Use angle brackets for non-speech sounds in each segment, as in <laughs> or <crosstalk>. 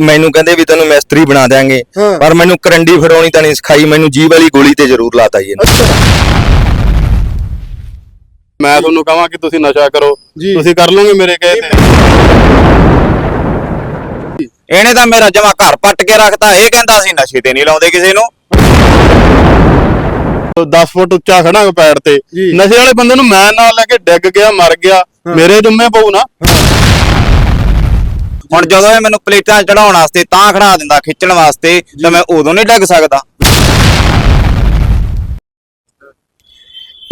ਮੈਨੂੰ ਕਹਿੰਦੇ ਵੀ ਤੈਨੂੰ ਮਿਸਤਰੀ ਬਣਾ ਦਿਆਂਗੇ। ਹਾਂ। ਪਰ ਮੈਨੂੰ ਕਰੰਡੀ ਫੜਾਉਣੀ ਤਾਂ ਨਹੀਂ ਸਿਖਾਈ ਮੈਨੂੰ ਜੀਵ ਵਾਲੀ ਗੋਲੀ ਤੇ ਜ਼ਰੂਰ ਲਾਤਾ ਜੀ ਇਹਨੇ। ਮੈਂ ਤੁਹਾਨੂੰ ਕਹਾਂ ਕਿ ਤੁਸੀਂ ਨਸ਼ਾ ਕਰੋ ਜੀ। ਤੁਸੀਂ ਕਰ ਲਓਗੇ ਮੇਰੇ ਕਹੇ ਤੇ। ਇਹਨੇ ਤਾਂ ਮੇਰਾ ਜਮਾ ਘਰ ਪੱਟ ਕੇ ਰੱਖਤਾ ਇਹ ਕਹਿੰਦਾ ਸੀ ਨਸ਼ੇ ਤੇ ਨਹੀਂ ਲਾਉਂਦੇ ਕਿਸੇ ਨੂੰ। 10 ਫੁੱਟ ਉੱਚਾ ਖੜਾ ਪੈੜ ਤੇ। ਜੀ। ਨਸ਼ੇ ਵਾਲੇ ਬੰਦੇ ਨੂੰ ਮੈਂ ਨਾਲ ਲੈ ਕੇ ਡਿੱਗ ਗਿਆ ਮਰ ਗਿਆ। ਮੇਰੇ ਜੁੰਮੇ ਪਊ ਨਾ। ਹੁਣ ਜਦੋਂ ਇਹ ਮੈਨੂੰ ਪਲੇਟਾਂ ਚੜਾਉਣ ਵਾਸਤੇ ਤਾਂ ਖੜਾ ਦਿੰਦਾ ਖਿੱਚਣ ਵਾਸਤੇ, ਤਾਂ ਮੈਂ ਉਦੋਂ ਨਹੀਂ ਡੱਗ ਸਕਦਾ।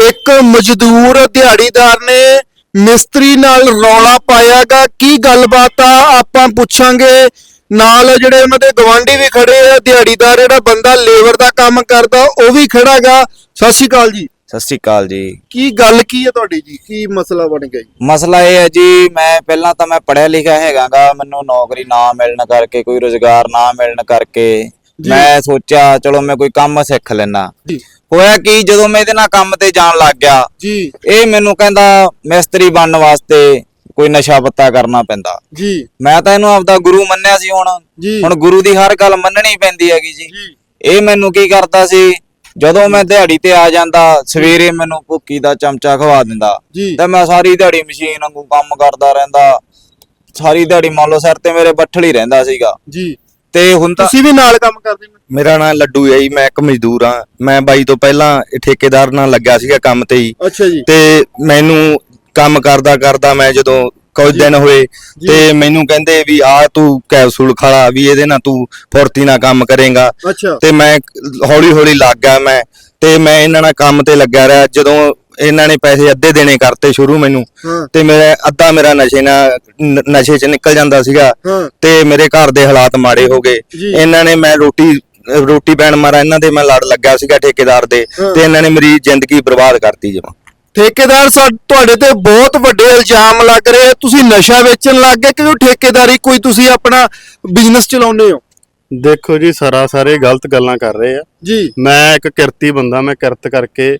ਇੱਕ ਮਜ਼ਦੂਰ ਦਿਹਾੜੀਦਾਰ ਨੇ ਮਿਸਤਰੀ ਨਾਲ ਰੌਲਾ ਪਾਇਆਗਾ। ਕੀ ਗੱਲਬਾਤ ਆ? ਆਪਾਂ ਪੁੱਛਾਂਗੇ। ਨਾਲ ਜਿਹੜੇ ਉਹਨਾਂ ਦੇ ਗਵਾਂਢੀ ਵੀ ਖੜੇ ਆ, ਦਿਹਾੜੀਦਾਰ ਜਿਹੜਾ ਬੰਦਾ ਲੇਬਰ ਦਾ ਕੰਮ ਕਰਦਾ, ਉਹ ਵੀ ਖੜਾਗਾ। ਸਤਿ ਸ਼੍ਰੀ ਅਕਾਲ ਜੀ। ਸਤਿ ਸ੍ਰੀ ਅਕਾਲ ਜੀ। ਕੀ ਗੱਲ ਕੀ ਹੈ ਤੁਹਾਡੀ ਜੀ? ਕੀ ਮਸਲਾ ਬਣ ਗਿਆ ਜੀ? ਮਸਲਾ ਇਹ ਹੈ ਜੀ ਮੈਂ ਪਹਿਲਾਂ ਤਾਂ ਮੈਂ ਪੜ੍ਹਿਆ ਲਿਖਿਆ ਹੈਗਾਗਾ ਮੈਨੂੰ ਨੌਕਰੀ ਨਾ ਮਿਲਣ ਕਰਕੇ ਕੋਈ ਰੋਜ਼ਗਾਰ ਨਾ ਮਿਲਣ ਕਰਕੇ ਮੈਂ ਸੋਚਿਆ ਚਲੋ ਮੈਂ ਕੋਈ ਕੰਮ ਸਿੱਖ ਲੈਣਾ ਹੋਇਆ ਕਿ ਜਦੋਂ ਮੈਂ ਇਹਦੇ ਨਾਲ ਕੰਮ ਤੇ ਜਾਣ ਲੱਗ ਗਿਆ ਜੀ। ਇਹ ਮੈਨੂੰ ਕਹਿੰਦਾ ਮਿਸਤਰੀ ਬਣਨ ਵਾਸਤੇ ਕੋਈ ਨਸ਼ਾ ਪੱਤਾ ਕਰਨਾ ਪੈਂਦਾ। ਜੀ। ਮੈਂ ਤਾਂ ਇਹਨੂੰ ਆਪਦਾ ਗੁਰੂ ਮੰਨਿਆ ਸੀ ਹੁਣ। ਹੁਣ ਗੁਰੂ ਦੀ ਹਰ ਗੱਲ ਮੰਨਣੀ ਪੈਂਦੀ ਹੈਗੀ ਜੀ। ਇਹ ਮੈਨੂੰ ਕੀ ਕਰਦਾ ਸੀ ਜਦੋਂ ਮੈਂ ਦਿਹਾੜੀ ਤੇ ਆ ਜਾਂਦਾ ਸਵੇਰੇ ਮੈਨੂੰ ਭੁੱਕੀ ਦਾ ਚਮਚਾ ਖਵਾ ਦਿੰਦਾ। ਤੇ ਮੈਂ ਸਾਰੀ ਦਿਹਾੜੀ ਮਸ਼ੀਨ ਵਾਂਗੂ ਕੰਮ ਕਰਦਾ ਰਹਿੰਦਾ। ਸਾਰੀ ਦਿਹਾੜੀ ਮੰਨ ਲਓ ਸਿਰ ਤੇ ਮੇਰੇ ਬੱਠਲ ਹੀ ਰਹਿੰਦਾ ਸੀਗਾ। ਜੀ। ਤੇ ਹੁਣ ਤਾਂ ਤੁਸੀਂ ਵੀ ਨਾਲ ਕੰਮ ਕਰਦੇ ਹੋ? ਮੇਰਾ ਨਾਮ ਲੱਡੂ ਹੈ ਜੀ ਮੈਂ ਇੱਕ ਮਜ਼ਦੂਰ ਆ ਮੈਂ ਬਾਈ ਤੋਂ ਪਹਿਲਾਂ ਇਹ ਠੇਕੇਦਾਰ ਨਾਲ ਲੱਗਿਆ ਸੀਗਾ ਕੰਮ ਤੇ ਹੀ। ਅੱਛਾ ਜੀ। ਤੇ ਮੈਨੂੰ ਕੰਮ ਕਰਦਾ ਕਰਦਾ ਮੈਂ ਜਦੋਂ ਕੁਝ ਦਿਨ ਹੋਏ ਤੇ ਮੈਨੂੰ ਕਹਿੰਦੇ ਵੀ ਆ ਤੂੰ ਕੈਪਸੂਲ ਖਾਲਾ ਵੀ ਇਹਦੇ ਨਾਲ ਤੂੰ ਫੁਰਤੀ ਨਾਲ ਕੰਮ ਕਰੇਗਾ। ਅੱਛਾ। ਤੇ ਮੈਂ ਹੌਲੀ ਹੌਲੀ ਲੱਗ ਗਿਆ ਮੈਂ। ਤੇ ਮੈਂ ਇਹਨਾਂ ਨਾਲ ਕੰਮ ਤੇ ਲੱਗਿਆ ਰਿਹਾ। ਜਦੋਂ ਇਹਨਾਂ ਨੇ ਪੈਸੇ ਅੱਧੇ ਦੇਣੇ ਕਰਤੇ ਸ਼ੁਰੂ ਮੈਨੂੰ ਤੇ ਮੇਰਾ ਅੱਧਾ ਮੇਰਾ ਨਸ਼ੇ ਨਾਲ ਨਸ਼ੇ 'ਚ ਨਿਕਲ ਜਾਂਦਾ ਸੀਗਾ। ਤੇ ਮੇਰੇ ਘਰ ਦੇ ਹਾਲਾਤ ਮਾੜੇ ਹੋ ਗਏ। ਇਹਨਾਂ ਨੇ ਮੈਂ ਰੋਟੀ ਰੋਟੀ ਪੈਣ ਮਾਰਾ ਇਹਨਾਂ ਦੇ ਮੈਂ ਲੜ ਲੱਗਾ ਸੀਗਾ ਠੇਕੇਦਾਰ ਦੇ। ਤੇ ਇਹਨਾਂ ਨੇ ਮੇਰੀ ਜ਼ਿੰਦਗੀ ਬਰਬਾਦ ਕਰਤੀ ਜਮਾ। ਠੇਕੇਦਾਰ ਤੁਹਾਡੇ ਤੇ ਬਹੁਤ ਵੱਡੇ ਇਲਜ਼ਾਮ ਲੱਗ ਰਹੇ ਆ। ਤੁਸੀਂ ਨਸ਼ਾ ਵੇਚਣ ਲੱਗ ਗਏ ਕਿ ਕੋਈ ਠੇਕੇਦਾਰੀ ਕੋਈ ਤੁਸੀਂ ਆਪਣਾ ਬਿਜ਼ਨਸ ਚਲਾਉਂਦੇ ਹੋ? ਦੇਖੋ ਜੀ ਸਰਾਸਰ ਗਲਤ ਗੱਲਾਂ ਕਰ ਰਹੇ ਆ। ਜੀ। ਮੈਂ ਇੱਕ ਕਿਰਤੀ ਬੰਦਾ ਮੈਂ ਕਿਰਤ ਕਰਕੇ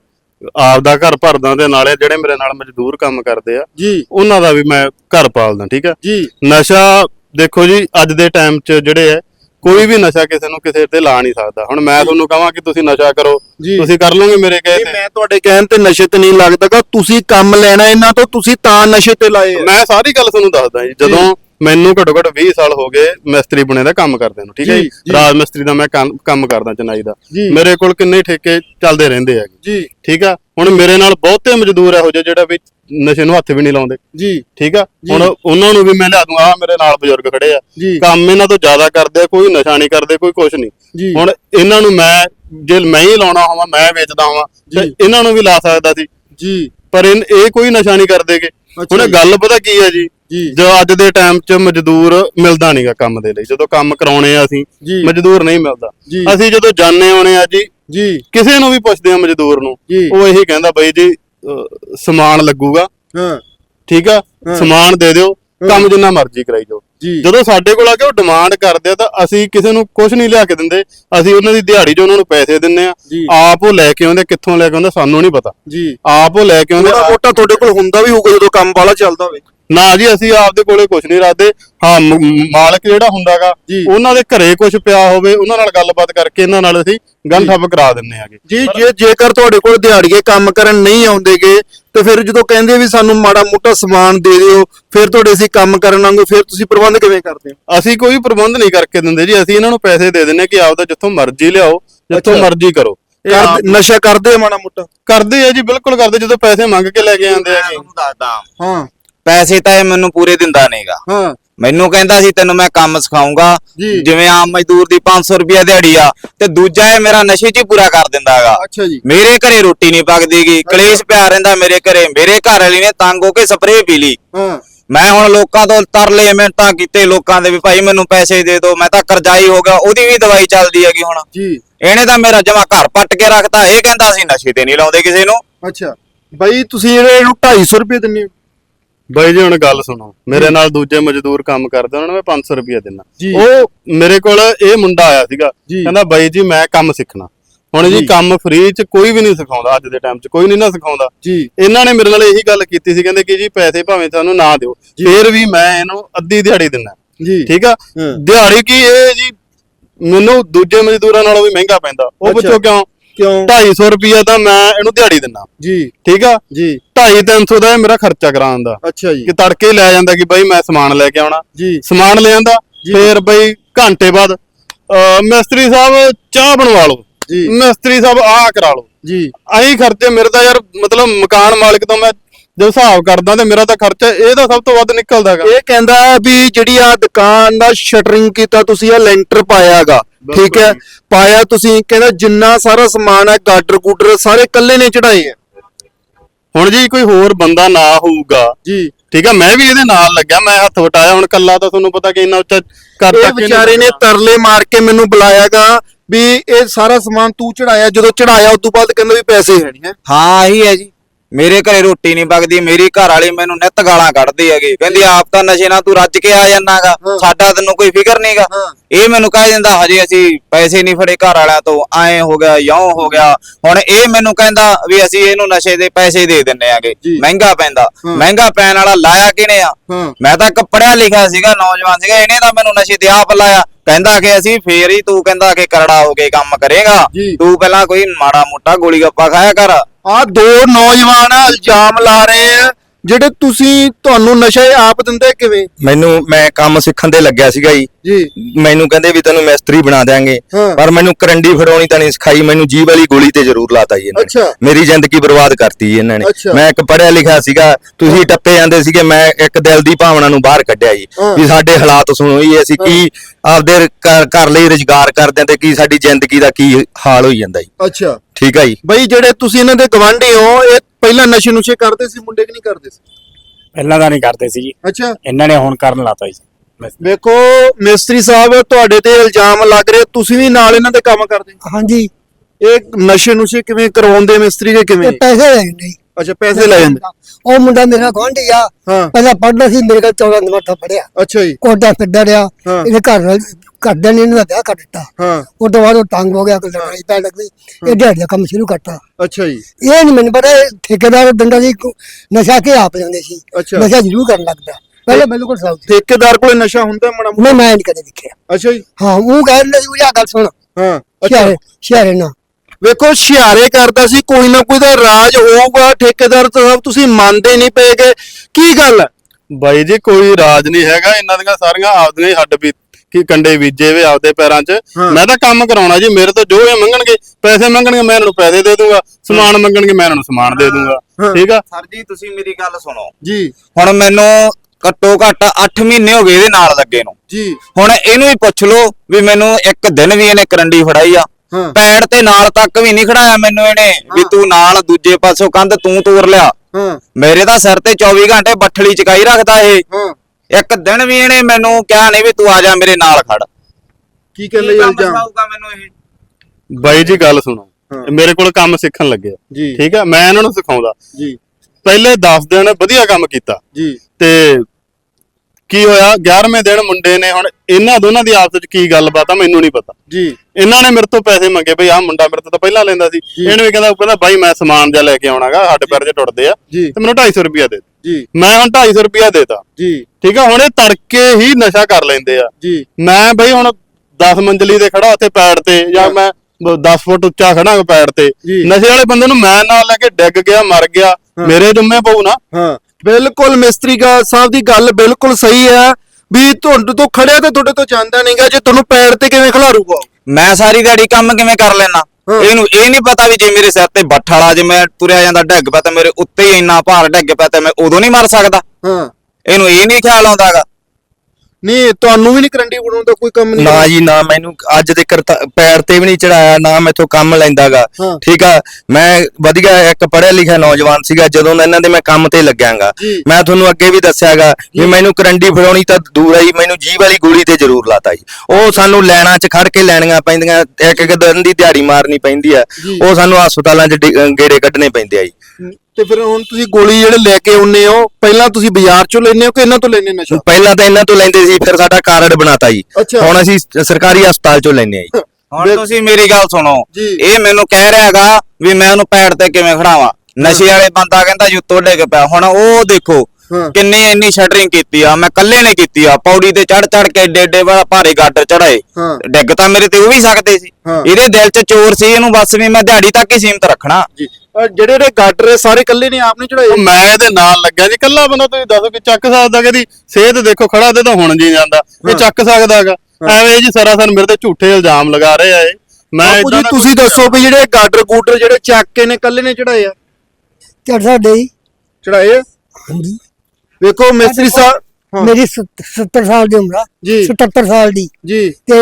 ਆਪਦਾ ਘਰ ਭਰਦਾ ਤੇ ਨਾਲੇ ਜਿਹੜੇ ਮੇਰੇ ਨਾਲ ਮਜ਼ਦੂਰ ਕੰਮ ਕਰਦੇ ਆ ਜੀ। ਉਹਨਾਂ ਦਾ ਵੀ ਮੈਂ ਘਰ ਪਾਲਦਾ ਠੀਕ ਆ? ਜੀ। ਨਸ਼ਾ ਦੇਖੋ ਜੀ ਅੱਜ ਦੇ ਟਾਈਮ 'ਚ ਜਿਹੜੇ ਹੈ ਕੋਈ ਵੀ ਨਸ਼ਾ ਕਿਸੇ ਨੂੰ ਕਿਸੇ ਤੇ ਲਾ ਨਹੀਂ ਸਕਦਾ। ਹੁਣ ਮੈਂ ਤੁਹਾਨੂੰ ਕਹਾਂ ਕਿ ਤੁਸੀਂ ਨਸ਼ਾ ਕਰੋ। ਤੁਸੀਂ ਕਰ ਲਓਗੇ ਮੇਰੇ ਕਹੇ ਤੇ। ਮੈਂ ਤੁਹਾਡੇ ਕਹਿਣ ਤੇ ਨਸ਼ੇ ਤੇ ਨਹੀਂ ਲੱਗਦਾਗਾ ਤੁਸੀਂ ਕੰਮ ਲੈਣਾ ਇਹਨਾਂ ਤੋਂ ਤੁਸੀਂ ਤਾਂ ਨਸ਼ੇ ਤੇ ਲਾਏ ਆ। ਮੈਂ ਸਾਰੀ ਗੱਲ ਤੁਹਾਨੂੰ ਦੱਸਦਾ ਜੀ। ਜਦੋਂ ਮੈਨੂੰ ਘੱਟੋ ਘੱਟ 20 ਸਾਲ ਹੋ ਗਏ ਮਿਸਤਰੀ ਬਣੇ ਦਾ ਕੰਮ ਕਰਦੇ ਨੂੰ ਠੀਕ ਹੈ ਜੀ। ਰਾਜ ਮਿਸਤਰੀ ਦਾ ਮੈਂ ਕੰਮ ਕਰਦਾ ਚਨਾਈ ਦਾ। ਮੇਰੇ ਕੋਲ ਕਿੰਨੇ ਠੇਕੇ ਚੱਲਦੇ ਰਹਿੰਦੇ ਹੈਗੇ ਜੀ। ਠੀਕ ਆ? ਹੁਣ ਮੇਰੇ ਨਾਲ ਬਹੁਤੇ ਮਜ਼ਦੂਰ ਇਹੋ ਜਿਹੇ ਜਿਹੜਾ ਵੀ ਨਸ਼ੇ ਨੂੰ ਹੱਥ ਵੀ ਨਹੀਂ ਲਾਉਂਦੇ। ਜੀ। ਠੀਕ ਆ? ਹੁਣ ਉਹਨਾਂ ਨੂੰ ਵੀ ਮੈਂ ਲਿਆ ਦੂੰਗਾ ਆਹ ਮੇਰੇ ਨਾਲ ਬਜ਼ੁਰਗ ਖੜੇ ਆ। ਕੰਮ ਇਹਨਾਂ ਤੋਂ ਜ਼ਿਆਦਾ ਕਰਦੇ ਆ ਕੋਈ ਨਸ਼ਾ ਨਹੀਂ ਕਰਦੇ ਕੋਈ ਕੁਛ ਨਹੀਂ। ਹੁਣ ਇਹਨਾਂ ਨੂੰ ਮੈਂ ਜੇ ਮੈਂ ਹੀ ਲਾਉਣਾ ਹੋਵਾਂ ਮੈਂ ਵੇਚਦਾ ਹੋਵਾਂ ਤੇ। ਇਹਨਾਂ ਨੂੰ ਵੀ ਲਾ ਸਕਦਾ ਸੀ। ਜੀ। ਪਰ ਇਹ ਕੋਈ ਨਸ਼ਾ ਨਹੀਂ ਕਰਦੇਗੇ ਹੁਣ। ਗੱਲ ਪਤਾ ਕੀ ਹੈ ਜੀ? ਜੀ। ਅੱਜ ਦੇ ਟਾਈਮ 'ਚ ਮਜ਼ਦੂਰ ਮਿਲਦਾ ਨਹੀਂਗਾ ਕੰਮ ਦੇ ਲਈ। ਜਦੋਂ ਕੰਮ ਕਰਾਉਣੇ ਆ ਅਸੀਂ। ਮਜ਼ਦੂਰ ਨਹੀਂ ਮਿਲਦਾ। ਅਸੀਂ ਜਦੋਂ ਜਾਣੇ ਆਉਣੇ ਆ ਜੀ ਜੀ। ਕਿਸੇ ਨੂੰ ਵੀ ਪੁੱਛਦੇ ਆ ਮਜ਼ਦੂਰ ਨੂੰ ਜੀ। ਉਹ ਇਹੀ ਕਹਿੰਦਾ ਬਈ ਜੀ ਅਹ, ਸਮਾਨ ਲੱਗੂਗਾ। ਹਾਂ। ਠੀਕ ਆ। ਸਮਾਨ ਦੇ ਦਿਓ ਕੰਮ ਜਿੰਨਾ ਮਰਜ਼ੀ ਕਰਾਈ ਜਾਓ। ਜੀ। ਜਦੋਂ ਸਾਡੇ ਕੋਲ ਆ ਕੇ ਉਹ ਡਿਮਾਂਡ ਕਰਦੇ ਆ ਤਾਂ ਅਸੀਂ ਕਿਸੇ ਨੂੰ ਕੁਝ ਨਹੀਂ ਲਿਆ ਕੇ ਦਿੰਦੇ। ਅਸੀਂ ਉਹਨਾਂ ਦੀ ਦਿਹਾੜੀ 'ਚ ਉਹਨਾਂ ਨੂੰ ਪੈਸੇ ਦਿੰਨੇ ਆ। ਜੀ। ਆਪ ਉਹ ਲੈ ਕੇ ਆਉਂਦੇ ਕਿੱਥੋਂ ਲੈ ਕੇ ਆਉਂਦੇ ਸਾਨੂੰ ਨਹੀਂ ਪਤਾ। ਜੀ। ਆਪ ਉਹ ਲੈ ਕੇ ਆਉਂਦੇ ਥੋੜਾ ਮੋਟਾ ਤੁਹਾਡੇ ਕੋਲ ਹੁੰਦਾ ਵੀ ਹੋਊਗਾ ਜਦੋਂ ਕੰਮ ਵਾਲਾ ਚੱਲਦਾ ਹੋਵੇ। ਨਾ ਜੀ ਅਸੀਂ ਆਪਦੇ ਕੋਲੇ ਕੁਝ ਨਹੀਂ ਰੱਖਦੇ। ਹਾਂ ਮਾਲਕ ਜਿਹੜਾ ਹੁੰਦਾਗਾ ਜੀ। ਉਹਨਾਂ ਦੇ ਘਰੇ ਕੁਝ ਪਿਆ ਹੋਵੇ ਉਹਨਾਂ ਨਾਲ ਗੱਲਬਾਤ ਕਰਕੇ ਇਹਨਾਂ ਨਾਲ ਅਸੀਂ ਗੱਲ ਠੱਪ ਕਰਾ ਦਿੰਨੇ ਆਗੇ। ਜੀ ਜੇ ਜੇਕਰ ਤੁਹਾਡੇ ਕੋਲ ਦਿਹਾੜੀਏ ਕੰਮ ਕਰਨ ਨਹੀਂ ਆਉਂਦੇਗੇ ਤੇ ਫਿਰ ਜਦੋਂ ਕਹਿੰਦੇ ਵੀ ਸਾਨੂੰ ਮਾੜਾ ਮੋਟਾ ਸਮਾਨ ਦੇ ਦਿਓ ਫਿਰ ਤੁਹਾਡੇ ਅਸੀਂ ਕੰਮ ਕਰਨ ਆਂਗੇ ਫਿਰ ਤੁਸੀਂ ਪ੍ਰਬੰਧ ਕਿਵੇਂ ਕਰਦੇ ਹੋ? ਅਸੀਂ ਕੋਈ ਪ੍ਰਬੰਧ ਨਹੀਂ ਕਰਕੇ ਦਿੰਦੇ ਜੀ ਅਸੀਂ ਇਹਨਾਂ ਨੂੰ ਪੈਸੇ ਦੇ ਦਿੰਨੇ ਕਿ ਆਪਦਾ ਜਿੱਥੋਂ ਮਰਜ਼ੀ ਲਿਆਓ ਜਿੱਥੋਂ। ਮਰਜ਼ੀ ਕਰੋ। ਨਸ਼ਾ ਕਰਦੇ ਆ ਮਾੜਾ ਮੋਟਾ? ਕਰਦੇ ਆ ਜੀ ਬਿਲਕੁਲ ਕਰਦੇ ਜਦੋਂ ਪੈਸੇ ਮੰਗ ਕੇ ਲੈ ਕੇ ਆਉਂਦੇ ਆਗੇ ਤੁਹਾਨੂੰ ਦੱਸਦਾ। ਹਾਂ। ਪੈਸੇ ਤਾਂ ਇਹ ਮੈਨੂੰ ਪੂਰੇ ਦਿੰਦਾ ਨਹੀਂਗਾ। ਹਾਂ। ਮੈਨੂੰ ਕਹਿੰਦਾ ਸੀ ਤੈਨੂੰ ਮੈਂ ਕੰਮ ਸਿਖਾਉਂਗਾ। ਜਿਵੇਂ ਆਮ ਮਜ਼ਦੂਰ ਦੀ 500 ਰੁਪਿਆ ਦਿਹਾੜੀ ਆ ਤੇ ਦੂਜਾ ਇਹ ਮੇਰਾ ਨਸ਼ੇ 'ਚ ਹੀ ਪੂਰਾ ਕਰ ਦਿੰਦਾਗਾ। ਅੱਛਾ ਜੀ। ਮੇਰੇ ਘਰੇ ਰੋਟੀ ਨਹੀਂ ਪੱਕਦੀਗੀ। ਕਲੇਸ਼ ਪਿਆ ਰਹਿੰਦਾ ਮੇਰੇ ਘਰੇ। ਮੇਰੇ ਘਰ ਵਾਲੀ ਨੇ ਤੰਗ ਹੋ ਕੇ ਸਪਰੇਅ ਪੀ ਲਈ। ਹਾਂ। ਮੈਂ ਹੁਣ ਲੋਕਾਂ ਤੋਂ ਤਰਲੇ ਮਿੰਟਾਂ ਕੀਤੇ ਲੋਕਾਂ ਦੇ ਵੀ ਭਾਈ ਮੈਨੂੰ ਪੈਸੇ ਦੇ ਦਿਓ ਮੈਂ ਤਾਂ ਕਰਜ਼ਾਈ ਹੋ ਗਿਆ। ਉਹਦੀ ਵੀ ਦਵਾਈ ਚੱਲਦੀ ਹੈਗੀ ਹੁਣ। ਜੀ। ਇਹਨੇ ਤਾਂ ਮੇਰਾ ਜਮਾ ਘਰ ਪੱਟ ਕੇ ਰੱਖਤਾ। ਇਹ ਕਹਿੰਦਾ ਸੀ ਨਸ਼ੇ ਤੇ ਨਹੀਂ ਲਾਉਂਦੇ ਕਿਸੇ ਨੂੰ। ਅੱਛਾ। ਬਾਈ ਤੁਸੀਂ ਇਹਨੂੰ 250 ਰੁਪਏ ਦਿੰਦੇ ਹੋ। ਬਾਈ ਜੀ ਹੁਣ ਗੱਲ ਸੁਣੋ। ਮੇਰੇ ਨਾਲ ਦੂਜੇ ਮਜ਼ਦੂਰ ਕੰਮ ਕਰਦੇ ਉਹਨਾਂ ਨੂੰ ਮੈਂ 500 ਰੁਪਏ ਦਿੰਨਾ ਜੀ। ਉਹ ਮੇਰੇ ਕੋਲ ਇਹ ਮੁੰਡਾ ਆਇਆ ਸੀਗਾ। ਕਹਿੰਦਾ ਬਾਈ ਜੀ ਮੈਂ ਕੰਮ ਸਿੱਖਣਾ। ਹੁਣ ਜੀ। ਕੰਮ ਫ੍ਰੀ ਚ ਕੋਈ ਵੀ ਨਹੀਂ ਸਿਖਾਉਂਦਾ ਅੱਜ ਦੇ ਟਾਈਮ ਚ ਕੋਈ ਨਹੀਂ ਨਾ ਸਿਖਾਉਂਦਾ। ਜੀ। ਇਹਨਾਂ ਨੇ ਮੇਰੇ ਨਾਲ ਇਹੀ ਗੱਲ ਕੀਤੀ ਸੀ ਕਹਿੰਦੇ ਕਿ ਜੀ ਪੈਸੇ ਭਾਵੇਂ ਸਾਨੂੰ ਨਾ ਦਿਓ ਫਿਰ ਵੀ ਮੈਂ ਇਹਨੂੰ ਅੱਧੀ ਦਿਹਾੜੀ ਦਿੰਨਾ ਜੀ। ਠੀਕ ਆ। ਦਿਹਾੜੀ ਕੀ ਇਹ ਜੀ ਮੈਨੂੰ ਦੂਜੇ ਮਜ਼ਦੂਰਾਂ ਨਾਲੋਂ ਵੀ ਮਹਿੰਗਾ ਪੈਂਦਾ। ਉਹ। ਪੁੱਛੋ ਕਿਉਂ? ਕਿਉਂ? 250 ਰੁਪਿਆ ਤਾਂ ਮੈਂ ਇਹਨੂੰ ਦਿਹਾੜੀ ਦਿੰਨਾ। ਜੀ। ਠੀਕ ਆ? ਜੀ। 250 300 ਦਾ ਇਹ ਮੇਰਾ ਖਰਚਾ ਕਰਾਉਣ ਦਾ। ਅੱਛਾ ਜੀ। ਕਿ ਤੜਕੇ ਲੈ ਜਾਂਦਾ ਕਿ ਬਾਈ ਮੈਂ ਸਮਾਨ ਲੈ ਕੇ ਆਉਣਾ। ਜੀ। ਸਮਾਨ ਲੈ ਆਂਦਾ ਫੇਰ ਬਈ ਘੰਟੇ ਬਾਅਦ ਮਿਸਤਰੀ ਸਾਹਿਬ ਚਾਹ ਬਣਵਾ ਲਓ। ਜੀ। ਮਿਸਤਰੀ ਸਾਹਿਬ ਆਹ ਕਰਾ ਲਓ। ਜੀ। ਆਹੀ ਖਰਚੇ ਮੇਰੇ ਤਾਂ ਯਾਰ ਮਤਲਬ ਮਕਾਨ ਮਾਲਕ ਤੋਂ ਮੈਂ ਜੇ ਹਿਸਾਬ ਕਰਦਾ ਤੇ ਮੇਰਾ ਤਾਂ ਖਰਚਾ ਇਹਦਾ ਸਭ ਤੋਂ ਵੱਧ ਨਿਕਲਦਾਗਾ ਇਹ ਕਹਿੰਦਾ ਵੀ ਜਿਹੜੀ ਆ ਦੁਕਾਨ ਦਾ ਸ਼ਟਰਿੰਗ ਕੀਤਾ ਤੁਸੀਂ ਆ ਲੈਂਟਰ ਪਾਇਆਗਾ ਠੀਕ ਹੈ? ਪਾਇਆ ਤੁਸੀਂ ਕਹਿੰਦਾ ਜਿੰਨਾ ਸਾਰਾ ਸਮਾਨ ਹੈ ਗਾਡਰ ਗੂਡਰ ਸਾਰੇ ਕੱਲੇ ਨੇ ਚੜਾਏ ਆ। ਹੁਣ ਜੀ ਕੋਈ ਹੋਰ ਬੰਦਾ ਨਾ ਹੋਊਗਾ। ਜੀ। ਠੀਕ ਆ ਮੈਂ ਵੀ ਇਹਦੇ ਨਾਲ ਲੱਗਿਆ ਮੈਂ ਹੱਥ ਵਟਾਇਆ ਹੁਣ ਕੱਲਾ ਤਾਂ ਤੁਹਾਨੂੰ ਪਤਾ ਕਿ ਇੰਨਾ ਉੱਚਾ ਕਰ ਇਹ ਤੱਕ ਹੀ ਵਿਚਾਰੇ ਨੇ। ਤਰਲੇ ਮਾਰ ਕੇ ਮੈਨੂੰ ਬੁਲਾਇਆਗਾ ਵੀ ਇਹ ਸਾਰਾ ਸਮਾਨ ਤੂੰ ਚੜਾਇਆ ਜਦੋਂ ਚੜਾਇਆ ਉਸ ਤੋਂ ਬਾਅਦ ਕਹਿੰਦਾ ਵੀ ਪੈਸੇ ਹੈ ਨਹੀਂ ਹੈ। ਹਾਂ ਆਹੀ ਹੈ ਜੀ। ਮੇਰੇ ਘਰੇ ਰੋਟੀ ਨਹੀਂ ਪੱਕਦੀ ਮੇਰੀ ਘਰ ਵਾਲੀ ਮੈਨੂੰ ਨਿੱਤ ਗਾਲਾਂ ਕੱਢਦੀ ਹੈਗੀ ਕਹਿੰਦੀ ਆਪ ਤਾਂ ਨਸ਼ੇ ਨਾਲ ਤੂੰ ਰੱਜ ਕੇ ਆ ਜਾਣਾਗਾ। ਸਾਡਾ ਤੈਨੂੰ ਕੋਈ ਫਿਕਰ ਨਹੀਂਗਾ। ਇਹ ਮੈਨੂੰ ਕਹਿ ਦਿੰਦਾ ਹਜੇ ਅਸੀਂ ਪੈਸੇ ਨਹੀਂ ਫੜੇ ਘਰ ਵਾਲਿਆਂ ਤੋਂ ਐ ਹੋ ਗਿਆ ਯੋਂ ਹੋ ਗਿਆ ਹੁਣ ਇਹ ਮੈਨੂੰ ਕਹਿੰਦਾ ਵੀ ਅਸੀਂ ਇਹਨੂੰ ਨਸ਼ੇ ਦੇ ਪੈਸੇ ਦੇ ਦਿੰਨੇ ਆਗੇ। ਮਹਿੰਗਾ ਪੈਂਦਾ। ਮਹਿੰਗਾ ਪੈਣ ਵਾਲਾ ਲਾਇਆ ਕਿਨੇ ਆ ਮੈਂ ਤਾਂ ਇੱਕ ਪੜਿਆ ਲਿਖਿਆ ਸੀਗਾ ਨੌਜਵਾਨ ਸੀਗਾ ਇਹਨੇ ਤਾਂ ਮੈਨੂੰ ਨਸ਼ੇ ਤੇ ਆਪ ਲਾਇਆ ਕਹਿੰਦਾ ਕਿ ਅਸੀਂ ਫੇਰ ਹੀ ਤੂੰ ਕਹਿੰਦਾ ਕਿ ਕਰੜਾ ਹੋ ਕੇ ਕੰਮ ਕਰੇਗਾ। ਤੂੰ ਪਹਿਲਾਂ ਕੋਈ ਮਾੜਾ ਮੋਟਾ ਗੋਲੀ ਗੱਪਾ ਖਾਇਆ ਕਰ ਆ ਦੋ ਨੌਜਵਾਨ ਇਲਜ਼ਾਮ ਲਾ ਰਹੇ ਆ। ਜਿਹੜੇ ਤੁਸੀਂ ਤੁਹਾਨੂੰ ਨਸ਼ਾ ਇਹ ਆਪ ਦਿੰਦੇ ਕਿਵੇਂ? ਮੈਨੂੰ ਮੈਂ ਕੰਮ ਸਿੱਖਣ ਤੇ ਲੱਗਿਆ ਸੀਗਾ ਜੀ। ਮੈਨੂੰ ਕਹਿੰਦੇ ਵੀ ਤੈਨੂੰ ਮਿਸਤਰੀ ਬਣਾ ਦੇਾਂਗੇ ਹਾਂ। ਪਰ ਮੈਨੂੰ ਕਰੰਡੀ ਫੜਾਉਣੀ ਤਾਂ ਨਹੀਂ ਸਿਖਾਈ ਮੈਨੂੰ ਜੀਵ ਵਾਲੀ ਗੋਲੀ ਤੇ ਜ਼ਰੂਰ ਲਾਤਾ ਜੀ ਇਹਨਾਂ ਅੱਛਾ। ਨੇ ਮੇਰੀ ਜ਼ਿੰਦਗੀ ਬਰਬਾਦ ਕਰਤੀ ਜੀ ਇਹਨਾਂ ਨੇ। ਮੈਂ ਇੱਕ ਪੜਿਆ ਲਿਖਿਆ ਸੀਗਾ ਤੁਸੀਂ ਟੱਪੇ ਜਾਂਦੇ ਸੀਗੇ ਮੈਂ ਇੱਕ ਦਿਲ ਦੀ ਭਾਵਨਾ ਨੂੰ ਬਾਹਰ ਕੱਢਿਆ ਜੀ। ਹਾਂ। ਵੀ ਸਾਡੇ ਹਾਲਾਤ ਸੁਣੋ ਜੀ ਅਸੀਂ ਕੀ ਆਪਦੇ ਘਰ- ਘਰ ਲਈ ਰੁਜ਼ਗਾਰ ਕਰਦੇ ਹਾਂ ਤੇ ਕੀ ਸਾਡੀ ਜ਼ਿੰਦਗੀ ਦਾ ਕੀ ਹਾਲ ਹੋਈ ਜਾਂਦਾ ਜੀ। ਅੱਛਾ। ਠੀਕ ਆ ਜੀ। ਬਈ ਜਿਹੜੇ ਤੁਸੀਂ ਇਹਨਾਂ ਦੇ ਗਵਾਂਢੀ ਹੋ ਇਹ ਪਹਿਲਾਂ ਨਸ਼ੇ ਨੁਸ਼ੇ ਕਰਦੇ ਸੀ ਮੁੰਡੇ ਕਿ ਨਹੀਂ ਕਰਦੇ ਸੀ? ਪਹਿਲਾਂ ਤਾਂ ਨਹੀਂ ਕਰਦੇ ਸੀ ਜੀ। ਅੱਛਾ। ਇਹਨਾਂ ਨੇ ਹੁਣ ਕਰਨ ਲਾਤਾ ਜੀ। ਬਸ। ਵੇਖੋ ਮਿਸਤਰੀ ਸਾਹਿਬ ਤੁਹਾਡੇ ਤੇ ਇਲਜ਼ਾਮ ਲੱਗ ਰਹੇ ਤੁਸੀਂ ਵੀ ਨਾਲ ਇਹਨਾਂ ਦੇ ਕੰਮ ਕਰਦੇ ਹਾਂਜੀ। ਇਹ ਨਸ਼ੇ ਨੁਸ਼ੇ ਕਿਵੇਂ ਕਰਵਾਉਂਦੇ ਮਿਸਤਰੀ ਦੇ ਕਿਵੇਂ? ਪੈਸੇ ਲੈ ਜਾਂਦੇ। ਅੱਛਾ ਪੈਸੇ ਲੈ ਜਾਂਦੇ। ਉਹ ਮੁੰਡਾ ਮੇਰਾ ਗੁਆਂਢੀ ਆ। ਹਾਂ। ਪਹਿਲਾਂ ਪੜ੍ਹਦਾ ਸੀ ਮੇਰੇ ਕੋਲ 14 ਨੰਬਰ ਤੋਂ ਪੜਿਆ ਅੱਛਾ ਜੀ। ਕੋਟਾ ਰਿਹਾ। ਹਾਂ। ਇਹਦੇ ਘਰ ਨਾਲ ਘਰਦਿਆਂ ਨੇ ਇਹਨੂੰ ਵਿਆਹ ਕਰ ਦਿੱਤਾ। ਹਾਂ। ਉਹ ਤੋਂ ਬਾਅਦ ਉਹ ਤੰਗ ਹੋ ਗਿਆ ਕੋਈ ਲੜਾਈ ਪੈ ਲੱਗੀ ਇਹ ਦਿਹਾੜੀ ਦਾ ਕੰਮ ਸ਼ੁਰੂ ਕਰਤਾ। ਅੱਛਾ ਜੀ। ਇਹ ਨਹੀਂ ਮੈਨੂੰ ਪਤਾ ਇਹ ਠੇਕੇਦਾਰ ਡੰਡਾ ਸੀ ਨਸ਼ਾ ਕੇ ਆਪ ਜਾਂਦੇ ਸੀ। ਅੱਛਾ। ਨਸ਼ਾ ਜ਼ਰੂਰ ਕਰਨ ਲੱਗਦਾ ਪਹਿਲਾਂ ਬਿਲਕੁਲ ਸਾਊ ਸੀ। ਠੇਕੇਦਾਰ ਕੋਲੇ ਨਸ਼ਾ ਹੁੰਦਾ ਮਾੜਾ ਮੋਟਾ? ਮੈਂ ਮੈਂ ਨਹੀਂ ਕਦੇ ਦੇਖਿਆ। ਅੱਛਾ ਜੀ। ਹਾਂ ਉਹ ਕਹਿੰਦੇ ਸੀ ਉਹ ਆ ਗੱਲ ਸੁਣ। ਹਾਂ ਅੱਛਾ। ਸ਼ਹਿਰੇ ਸ਼ਹਿਰੇ ਨਾ। ਵੇਖੋ ਸ਼ਿਆਰੇ ਕਰਦਾ ਸੀ ਕੋਈ ਨਾ ਕੋਈ ਤਾਂ ਰਾਜ ਹੋਊਗਾ। ਠੇਕੇਦਾਰ ਸਭ ਤੁਸੀਂ ਮੰਨਦੇ ਨਹੀਂ ਪਏਗੇ। ਕੀ ਗੱਲ? ਹੈ ਬਾਈ ਜੀ ਕੋਈ ਰਾਜ ਨਹੀਂ ਹੈਗਾ। ਇਹਨਾਂ ਦੀਆਂ ਸਾਰੀਆਂ ਆਪਦੀਆਂ ਹੀ ਹੱਡ ਵੀ ਕੀ ਕੰਡੇ ਬੀਜੇ ਵੇ ਆਪਦੇ ਪੈਰਾਂ 'ਚ। ਮੈਂ ਤਾਂ ਕੰਮ ਕਰਾਉਣਾ ਜੀ ਮੇਰੇ ਤੋਂ ਜੋ ਇਹ ਮੰਗਣਗੇ ਪੈਸੇ ਮੰਗਣਗੇ ਮੈਂ ਇਹਨਾਂ ਨੂੰ ਪੈਸੇ ਦੇ ਦੂੰਗਾ। ਸਮਾਨ ਮੰਗਣਗੇ ਮੈਂ ਇਹਨਾਂ ਨੂੰ ਸਮਾਨ ਦੇ ਦੂੰਗਾ। ਠੀਕ ਆ? ਸਰ ਜੀ ਤੁਸੀਂ ਮੇਰੀ ਗੱਲ ਸੁਣੋ। ਜੀ। ਹੁਣ ਮੈਨੂੰ ਘੱਟੋ ਘੱਟ 8 ਮਹੀਨੇ ਹੋ ਗਏ ਇਹਦੇ ਨਾਲ ਲੱਗੇ ਨੂੰ। ਜੀ। ਹੁਣ ਇਹਨੂੰ ਹੀ ਪੁੱਛ ਲਓ ਵੀ ਮੈਨੂੰ ਇੱਕ ਦਿਨ ਵੀ ਇਹਨੇ ਕਰੰਡੀ ਫੜਾਈ ਆ। ਪੈੜ ਤੇ ਨਾਲ ਤੱਕ ਵੀ ਨਹੀਂ ਖੜਾਇਆ ਮੈਨੂੰ ਇਹਨੇ ਵੀ ਤੂੰ ਨਾਲ ਦੂਜੇ ਪਾਸੋਂ ਕੰਧ ਤੂੰ ਤੋੜ ਲਿਆ। ਹਾਂ। ਮੇਰੇ ਤਾਂ ਸਿਰ ਤੇ 24 ਘੰਟੇ ਬੱਠਲੀ ਚਕਾਈ ਰੱਖਦਾ ਇਹ। ਹਾਂ। ਇੱਕ ਦਿਨ ਵੀ ਇਹਨੇ ਮੈਨੂੰ ਕਿਹਾ ਨਹੀਂ ਵੀ ਤੂੰ ਆ ਜਾ ਮੇਰੇ ਨਾਲ ਖੜ। ਕੀ ਕਹਿੰਦੇ ਇਲਜ਼ਾਮ ਮੈਨੂੰ ਇਹ? ਬਾਈ ਜੀ ਗੱਲ ਸੁਣੋ। ਹਾਂ। ਮੇਰੇ ਕੋਲ ਕੰਮ ਸਿੱਖਣ ਲੱਗੇ ਆ। ਜੀ। ਠੀਕ ਆ? ਮੈਂ ਇਹਨਾਂ ਨੂੰ ਸਿਖਾਉਂਦਾ। ਜੀ। ਪਹਿਲੇ 10 ਦਿਨ ਵਧੀਆ ਕੰਮ ਕੀਤਾ। ਜੀ। ਤੇ ਕੀ ਹੋਇਆ? 11ਵੇਂ ਦਿਨ ਮੁੰਡੇ ਨੇ ਹੁਣ ਇਹਨਾਂ ਦੋਨਾਂ ਦੀ ਆਪਸ ਵਿੱਚ ਕੀ ਗੱਲਬਾਤ ਆ ਮੈਨੂੰ ਨਹੀਂ ਪਤਾ। ਜੀ। ਇਹਨਾਂ ਨੇ ਮੇਰੇ ਤੋਂ ਪੈਸੇ ਮੰਗੇ ਬਈ ਆਹ ਮੁੰਡਾ ਮੇਰੇ ਤੋਂ ਤਾਂ ਪਹਿਲਾਂ ਲੈਂਦਾ ਸੀ। ਜੀ। ਇਹਨੇ ਵੀ ਕਹਿੰਦਾ ਉਹ ਕਹਿੰਦਾ ਬਾਈ ਮੈਂ ਸਮਾਨ ਜਿਹਾ ਲੈ ਕੇ ਆਉਣਾਗਾ ਹੱਡ ਪੈਰ ਜੇ ਟੁੱਟਦੇ ਆ। ਜੀ। ਤੇ ਮੈਨੂੰ 250 ਰੁਪਿਆ ਦੇ ਦੇ। ਜੀ। ਮੈਂ ਹੁਣ 250 ਰੁਪਿਆ ਦੇਤਾ। ਜੀ। ਠੀਕ ਆ ਹੁਣ ਇਹ ਤੜਕੇ ਹੀ ਨਸ਼ਾ ਕਰ ਲੈਂਦੇ ਆ। ਜੀ। ਮੈਂ ਬਈ ਹੁਣ 10 ਮੰਜ਼ਲੀ ਤੇ ਖੜਾ ਉੱਥੇ ਪੈੜ ਤੇ ਜਾਂ ਮੈਂ 10 ਫੁੱਟ ਉੱਚਾ ਖੜਾ ਪੈੜ ਤੇ। ਨਸ਼ੇ ਵਾਲੇ ਬੰਦੇ ਨੂੰ ਮੈਂ ਨਾਲ ਲੈ ਕੇ ਡਿੱਗ ਗਿਆ ਮਰ ਗਿਆ। ਮੇਰੇ ਜੁੰਮੇ ਪਊ ਨਾ। ਹਾਂ। ਬਿਲਕੁਲ ਮਿਸਤਰੀ ਗਾ ਸਾਹਿਬ ਦੀ ਗੱਲ ਬਿਲਕੁਲ ਸਹੀ ਹੈ ਵੀ ਤੁਹਾਡੇ ਤੋਂ ਖੜਿਆ ਤੇ ਤੁਹਾਡੇ ਤੋਂ ਜਾਂਦਾ ਨਹੀਂਗਾ ਜੇ ਤੁਹਾਨੂੰ ਪੈਰ ਤੇ ਕਿਵੇਂ ਖਿਲਾਰੂਗਾ ਮੈਂ ਸਾਰੀ ਦਿਹਾੜੀ ਕੰਮ ਕਿਵੇਂ ਕਰ ਲੈਣਾ। ਇਹਨੂੰ ਇਹ ਨਹੀਂ ਪਤਾ ਵੀ ਜੇ ਮੇਰੇ ਸਿਰ ਤੇ ਬੱਠ ਵਾਲਾ ਜੇ ਮੈਂ ਤੁਰਿਆ ਜਾਂਦਾ ਡਿੱਗ ਪਿਆ ਤਾਂ ਮੇਰੇ ਉੱਤੇ ਹੀ ਇੰਨਾ ਭਾਰ ਡਿੱਗ ਪਿਆ ਤਾਂ ਮੈਂ ਉਦੋਂ ਨਹੀਂ ਮਰ ਸਕਦਾ। ਹਾਂ। ਇਹਨੂੰ ਇਹ ਨਹੀਂ ਖਿਆਲ ਆਉਂਦਾਗਾ ਨਹੀਂ ਤੁਹਾਨੂੰ ਵੀ ਨਹੀਂ ਕਰੰਡੀ ਉਡਾਉਣ ਦਾ ਕੋਈ ਕੰਮ ਨਹੀਂ ਨਾ ਜੀ ਨਾ ਮੈਨੂੰ ਅੱਜ ਦੇ ਪੈਰ ਤੇ ਵੀ ਨਹੀਂ ਚੜਾਇਆ ਨਾ ਮੈਥੋਂ ਕੰਮ ਲੈਂਦਾਗਾ। ਹਾਂ। ਠੀਕ ਆ? ਮੈਂ ਵਧੀਆ ਇੱਕ ਪੜ੍ਹਿਆ ਲਿਖਿਆ ਨੌਜਵਾਨ ਸੀਗਾ ਜਦੋਂ ਦਾ ਇਹਨਾਂ ਦੇ ਮੈਂ ਕੰਮ ਤੇ ਲੱਗਿਆਗਾ। ਜੀ। ਮੈਂ ਤੁਹਾਨੂੰ ਅੱਗੇ ਵੀ ਦੱਸਿਆਗਾ ਵੀ ਮੈਨੂੰ ਕਰੰਡੀ ਫੜਾਉਣੀ ਤਾਂ ਦੂਰ ਆਈ ਮੈਨੂੰ ਜੀਵ ਵਾਲੀ ਗੋਲੀ ਤੇ ਜ਼ਰੂਰ ਲਾਤਾ ਜੀ। ਉਹ ਸਾਨੂੰ ਲੈਣਾ 'ਚ ਖੜ ਕੇ ਲੈਣੀਆਂ ਪੈਂਦੀਆਂ ਇੱਕ ਇੱਕ ਦਿਨ ਦੀ ਦਿਹਾੜੀ ਮਾਰਨੀ ਪੈਂਦੀ ਆ। ਜੀ। ਉਹ ਸਾਨੂੰ ਹਸਪਤਾਲਾਂ 'ਚ ਡੇ- ਗੇੜੇ ਕੱਢਣੇ ਪੈਂਦੇ ਆ ਜੀ। ਤੇ ਫਿਰ ਹੁਣ ਤੁਸੀਂ ਗੋਲੀ ਜਿਹੜੇ ਲੈ ਕੇ ਆਉਨੇ ਹੋ ਪਹਿਲਾਂ ਤੁਸੀਂ ਬਾਜ਼ਾਰ ਚੋਂ ਲੈਨੇ ਹੋ ਕਿ ਇਹਨਾਂ ਤੋਂ ਲੈਨੇ ਨਸ਼ਾ? ਪਹਿਲਾਂ ਤਾਂ ਇਹਨਾਂ ਤੋਂ ਲੈਂਦੇ ਸੀ ਫਿਰ ਸਾਡਾ ਕਾਰਡ ਬਣਾਤਾ ਜੀ। ਅੱਛਾ। ਹੁਣ ਅਸੀਂ ਸਰਕਾਰੀ ਹਸਪਤਾਲ 'ਚੋਂ ਲੈਂਦੇ ਆ ਜੀ। <laughs> ਹੁਣ ਤੁਸੀਂ ਮੇਰੀ ਗੱਲ ਸੁਣੋ। ਜੀ। ਇਹ ਮੈਨੂੰ ਕਹਿ ਰਿਹਾ ਹੈਗਾ ਵੀ ਮੈਂ ਉਹਨੂੰ ਪੈੜ ਤੇ ਕਿਵੇਂ ਖੜਾਵਾਂ। ਨਸ਼ੇ ਵਾਲੇ ਬੰਦਾ ਕਹਿੰਦਾ ਜੁੱਤੋਂ ਡਿੱਗ ਪਿਆ। ਹੁਣ ਉਹ ਦੇਖੋ ਹਾਂ। ਕਿੰਨੀ ਇੰਨੀ ਸ਼ਟਰਿੰਗ ਕੀਤੀ ਆ ਮੈਂ ਇਕੱਲੇ ਨੇ ਕੀਤੀ ਆ। ਪੌੜੀ ਤੇ ਚੜ ਚੜ ਕੇ ਏਡੇ ਏਡੇ ਵਾ- ਭਾਰੇ ਗਾਡਰ ਚੜਾਏ ਹਾਂ। ਡਿੱਗ ਤਾਂ ਮੇਰੇ ਤੇ ਉਹ ਵੀ ਸਕਦੇ ਸੀ। ਹਾਂ। ਇਹਦੇ ਦਿਲ 'ਚ ਚੋਰ ਸੀ ਇਹਨੂੰ ਬਸ ਵੀ ਮੈਂ ਦਿਹਾੜੀ ਤੱਕ ਹੀ ਸੀਮਤ ਰੱਖਣਾ। ਜੀ। ਜਿਹੜੇ ਜਿਹੜੇ ਗਾਡਰ ਸਾਰੇ ਇਕੱਲੇ ਨੇ ਆਪ ਨਹੀਂ ਚੜਾਏ ਮੈਂ ਇਹਦੇ ਨਾਲ ਲੱਗਿਆ ਜੀ ਕੱਲਾ ਬੰਦਾ ਤੁਸੀਂ ਦੱਸੋ ਕਿ ਚੱਕ ਸਕਦਾ ਕਦੀ ਸਿਹਤ ਦੇਖੋ ਖੜਾ ਤੇ ਤਾਂ ਹੁਣ ਜੀ ਜਾਂਦਾ ਇਹ ਚੱਕ ਸਕਦਾਗਾ ਐਵੇਂ ਜੀ ਸਰਾਸਰ ਮੇਰੇ ਤੇ ਝੂਠੇ ਇਲਜ਼ਾਮ ਲਗਾ ਰਹੇ ਆ ਇਹ। ਮੈਂ ਬਾਪੂ ਜੀ ਦਾ ਤੁਸੀਂ ਦੱਸੋ ਵੀ ਜਿਹੜੇ ਗਾਡਰ ਗੂਡਰ ਜਿਹੜੇ ਚੱਕ ਕੇ ਨੇ ਇਕੱਲੇ ਨੇ ਚੜਾਏ ਆ? ਚੜ ਸਾਡੇ ਹੀ ਚੜਾਏ ਆ? ਹਾਂਜੀ। ਵੇਖੋ ਮਿਸਤਰੀ ਸਾਹਿਬ ਹਾਂ, ਮੇਰੀ 70 ਸਾਲ ਦੀ ਉਮਰ ਆ। ਜੀ। 77 ਸਾਲ ਦੀ। ਜੀ। ਤੇ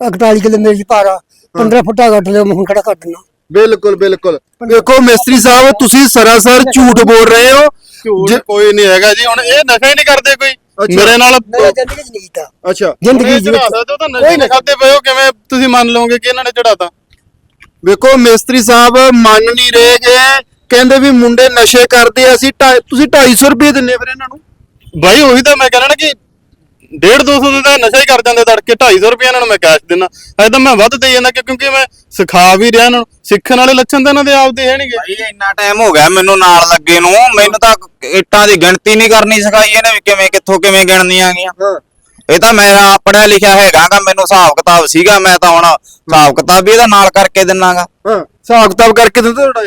41 ਕਿਲੋ ਮੇਰੀ ਭਾਰਾ 15 ਫੁੱਟਾ ਕੱਟ ਲਿਓ ਮੈਂ ਹੁਣ ਖੜਾ ਕਰ ਦਿੰਦਾ। ਬਿਲਕੁਲ ਬਿਲਕੁਲ। ਵੇਖੋ ਮਿਸਤਰੀ ਸਾਹਿਬ ਤੁਸੀਂ ਸਰਾਸਰ ਝੂਠ ਬੋਲ ਰਹੇ ਹੋ। ਝੂਠ ਕੋਈ ਨਹੀਂ ਹੈਗਾ ਜੀ ਹੁਣ ਇਹ ਨਸ਼ਾ ਹੀ ਨਹੀਂ ਕਰਦੇ ਕੋਈ। ਮੇਰੇ ਨਾਲ ਮੇਰਾ ਜ਼ਿੰਦਗੀ ਚ ਨਹੀਂ ਕੀਤਾ ਅੱਛਾ। ਜ਼ਿੰਦਗੀ ਇਹ ਚ ਚੜਾ ਵਿੱਚ ਸਕਦੇ ਹੋ ਤਾਂ ਨਸ਼ੇ ਨਹੀਂ ਖਾਦੇ ਪਏ ਹੋ ਕਿਵੇਂ ਤੁਸੀਂ ਮੰਨ ਲਓਗੇ ਕਿ ਇਹਨਾਂ ਨੇ ਚੜਾਤਾ ਵੇਖੋ ਮਿਸਤਰੀ ਸਾਹਿਬ ਮੰਨ ਨਹੀਂ ਰਹੇ ਗਏ ਕਹਿੰਦੇ ਵੀ ਮੁੰਡੇ ਨਸ਼ੇ ਕਰਦੇ ਆ ਅਸੀਂ ਢਾਈ- ਤੁਸੀਂ 250 ਰੁਪਏ ਦਿੰਨੇ ਫਿਰ ਇਹਨਾਂ ਨੂੰ। ਬਾਈ ਉਹੀ ਤਾਂ ਮੈਂ ਕਹਿਣਾ ਨਾ ਕਿ 1.5 200 ਦੇ ਤਾਂ ਨਸ਼ਾ ਹੀ ਕਰ ਜਾਂਦੇ ਤੜਕੇ 250 ਰੁਪਏ ਇਹਨਾਂ ਨੂੰ ਮੈਂ ਕੈਸ਼ ਦਿੰਨਾ। ਐ ਤਾਂ ਮੈਂ ਵੱਧ ਦੇਈ ਜਾਂਦਾ ਕਿਉਂਕਿ ਮੈਂ ਸਿਖਾ ਵੀ ਰਿਹਾ ਇਹਨਾਂ ਨੂੰ। ਸਿੱਖਣ ਵਾਲੇ ਲੱਛਣ ਤਾਂ ਇਹਨਾਂ ਦੇ ਆਪਦੇ ਹੈ ਨਹੀਂਗੇ ਭਾਈ ਇੰਨਾ ਟਾਈਮ ਹੋ ਗਿਆ ਮੈਨੂੰ ਨਾਲ ਲੱਗੇ ਨੂੰ। ਮੈਨੂੰ ਤਾਂ ਇੱਟਾਂ ਦੀ ਗਿਣਤੀ ਨਹੀਂ ਕਰਨੀ ਸਿਖਾਈ ਇਹਨੇ ਵੀ ਕਿਵੇਂ ਕਿੱਥੋਂ ਕਿਵੇਂ ਗਿਣਨੀਆਂ ਗੀਆਂ ਇਹ ਤਾਂ ਮੈਂ ਪੜਿਆ ਲਿਖਿਆ ਹੈਗਾਗਾ ਮੈਨੂੰ ਹਿਸਾਬ ਕਿਤਾਬ ਸੀਗਾ ਮੈਂ ਤਾਂ ਹੁਣ ਹਿਸਾਬ ਕਿਤਾਬ ਵੀ ਇਹਦਾ ਨਾਲ ਕਰਕੇ ਦਿੰਨਾਗਾ ਹਾਂ। ਹਿਸਾਬ ਕਿਤਾਬ ਕਰਕੇ ਦਿੰਦੇ ਤੁਹਾਡਾ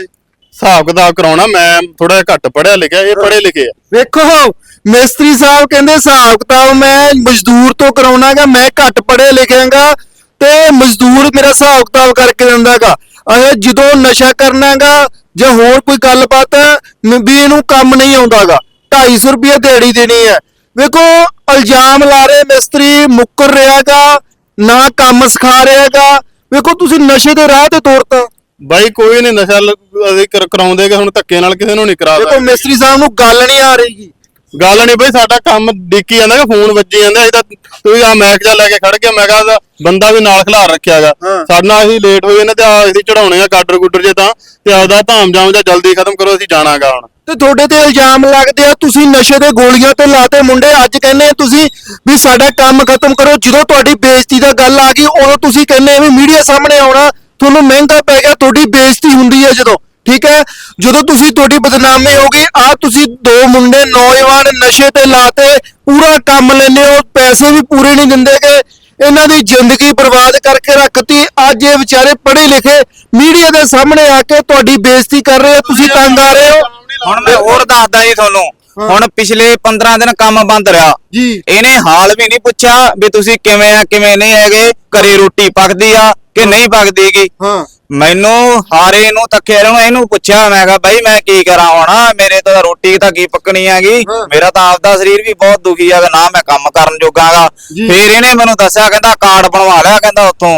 ਹਿਸਾਬ ਕਿਤਾਬ ਕਰਾਉਣਾ, ਮੈਂ ਥੋੜਾ ਜਿਹਾ ਘੱਟ ਪੜਿਆ ਲਿਖਿਆ, ਇਹ ਪੜ੍ਹੇ ਲਿਖੇ ਆ। ਵੇਖੋ, ਮਿਸਤਰੀ ਸਾਹਿਬ ਕਹਿੰਦੇ ਹਿਸਾਬ ਕਿਤਾਬ ਮੈਂ ਮਜ਼ਦੂਰ ਤੋਂ ਕਰਾਉਣਾਗਾ, ਮੈਂ ਘੱਟ ਪੜ੍ਹੇ ਲਿਖਿਆਗਾ ਤੇ ਮਜ਼ਦੂਰ ਮੇਰਾ ਹਿਸਾਬ ਕਿਤਾਬ ਕਰਕੇ ਦਿੰਦਾਗਾ। ਅਰੇ ਜਦੋਂ ਨਸ਼ਾ ਕਰਨਾਗਾ ਜਾਂ ਹੋਰ ਕੋਈ ਗੱਲਬਾਤ ਹੈ ਵੀ ਇਹਨੂੰ ਕੰਮ ਨਹੀਂ ਆਉਂਦਾਗਾ। 250 ਰੁਪਏ ਦਿਹਾੜੀ ਦੇਣੀ ਹੈ। ਵੇਖੋ, ਇਲਜ਼ਾਮ ਲਾ ਰਹੇ ਮਿਸਤਰੀ, ਮੁੱਕਰ ਰਿਹਾਗਾ, ਨਾ ਕੰਮ ਸਿਖਾ ਰਿਹਾਗਾ। ਵੇਖੋ, ਤੁਸੀਂ ਨਸ਼ੇ ਦੇ ਰਾਹ ਤੇ ਤੋਰਤਾ। ਬਾਈ ਕੋਈ ਨਹੀਂ ਨਸ਼ਾ ਅਸੀਂ ਕਰ- ਕਰਾਉਂਦੇਗੇ ਹੁਣ ਧੱਕੇ ਨਾਲ ਕਿਸੇ ਨੂੰ ਨਹੀਂ ਕਰਾ ਦੇਖੋ ਮਿਸਤਰੀ ਸਾਹਿਬ ਨੂੰ ਗੱਲ ਨਹੀਂ ਆ ਰਹੀਗੀ। ਗੱਲ ਨਹੀਂ ਬਈ ਸਾਡਾ ਕੰਮ ਡਿੱਕੀ ਜਾਂਦਾ ਕਿ ਫੋਨ ਵੱਜੀ ਜਾਂਦਾ ਇਹ ਤਾਂ ਤੁਸੀਂ ਆ ਮੈਕ ਜਾ ਲੈ ਕੇ ਖੜ ਗਿਆ ਮੈਂ ਕਹਾ ਬੰਦਾ ਵੀ ਨਾਲ ਖਿਲਾਰ ਰੱਖਿਆਗਾ। ਸਾਡਾ ਅਸੀਂ ਲੇਟ ਹੋਏ ਨੇ ਤੇ ਆ ਅਸੀਂ ਚੜਾਉਣੇ ਆ ਕਾਡਰ ਗੁੱਡਰ ਜੇ ਤਾਂ ਤੇ ਆਪਦਾ ਧਾਮ ਜਾਮ ਜਾਂ ਜਲਦੀ ਖਤਮ ਕਰੋ ਅਸੀਂ ਜਾਣਾਗਾ ਹੁਣ। ਤੇ ਤੁਹਾਡੇ ਤੇ ਇਲਜ਼ਾਮ ਲੱਗਦੇ ਆ ਤੁਸੀਂ ਨਸ਼ੇ ਦੇ ਗੋਲੀਆਂ ਤੇ ਲਾਤੇ ਮੁੰਡੇ ਅੱਜ ਕਹਿੰਦੇ ਆ ਤੁਸੀਂ ਵੀ ਸਾਡਾ ਕੰਮ ਖਤਮ ਕਰੋ ਜਦੋਂ ਤੁਹਾਡੀ ਬੇਇੱਜ਼ਤੀ ਦਾ ਗੱਲ ਆ ਗਈ ਉਦੋਂ ਤੁਸੀਂ ਕਹਿੰਦੇ ਆ ਵੀ ਮੀਡੀਆ ਸਾਹਮਣੇ ਆਉਣਾ ਤੁਹਾਨੂੰ ਮਹਿੰਗਾ ਪੈ ਗਿਆ, ਤੁਹਾਡੀ ਬੇਇੱਜ਼ਤੀ ਹੁੰਦੀ ਹੈ ਜਦੋਂ, ਠੀਕ ਹੈ? ਜਦੋਂ ਤੁਸੀਂ ਤੁਹਾਡੀ ਬਦਨਾਮੀ ਹੋ ਗਈ ਆ ਤੁਸੀਂ ਦੋ ਮੁੰਡੇ ਨੌਜਵਾਨ ਨਸ਼ੇ ਤੇ ਲਾਤੇ, ਪੂਰਾ ਕੰਮ ਲੈਂਦੇ ਹੋ, ਪੈਸੇ ਵੀ ਪੂਰੇ ਨਹੀਂ ਦਿੰਦੇਗੇ ਇਹਨਾਂ ਦੀ ਜ਼ਿੰਦਗੀ ਬਰਬਾਦ ਕਰਕੇ ਰੱਖਤੀ, ਅੱਜ ਇਹ ਵਿਚਾਰੇ ਪੜ੍ਹੇ ਲਿਖੇ ਮੀਡੀਆ ਦੇ ਸਾਹਮਣੇ ਆ ਕੇ ਤੁਹਾਡੀ ਬੇਇੱਜ਼ਤੀ ਕਰ ਰਹੇ ਹੋ ਤੁਸੀਂ ਤੰਗ ਆ ਰਹੇ ਹੋ। ਹੁਣ ਮੈਂ ਹੋਰ ਦੱਸਦਾ ਜੀ ਤੁਹਾਨੂੰ ਹੁਣ ਪਿਛਲੇ 15 ਦਿਨ ਕੰਮ ਬੰਦ ਰਿਹਾ। ਜੀ। ਇਹਨੇ ਹਾਲ ਵੀ ਨਹੀਂ ਪੁੱਛਿਆ ਵੀ ਤੁਸੀਂ ਕਿਵੇਂ ਆ ਕਿਵੇਂ ਨਹੀਂ ਹੈਗੇ ਘਰੇ ਰੋਟੀ ਪੱਕਦੀ ਆ ਕਿ ਨਹੀਂ ਪੱਕਦੀਗੀ। ਹਾਂ। ਮੈਨੂੰ ਹਾਰੇ ਨੂੰ ਤੱਕੇ ਨੂੰ ਇਹਨੂੰ ਪੁੱਛਿਆ ਮੈਂ ਕਿਹਾ ਬਾਈ ਮੈਂ ਕੀ ਕਰਾਂ ਹੁਣ ਮੇਰੇ ਤਾਂ ਰੋਟੀ ਤਾਂ ਕੀ ਪੱਕਣੀ ਹੈਗੀ। ਮੇਰਾ ਤਾਂ ਆਪਦਾ ਸਰੀਰ ਵੀ ਬਹੁਤ ਦੁਖੀ ਹੈਗਾ ਨਾ ਮੈਂ ਕੰਮ ਕਰਨ ਜੋਗਾਗਾ। ਫਿਰ ਇਹਨੇ ਮੈਨੂੰ ਦੱਸਿਆ ਕਹਿੰਦਾ ਕਾਰਡ ਬਣਵਾ ਲਿਆ ਕਹਿੰਦਾ ਉੱਥੋਂ।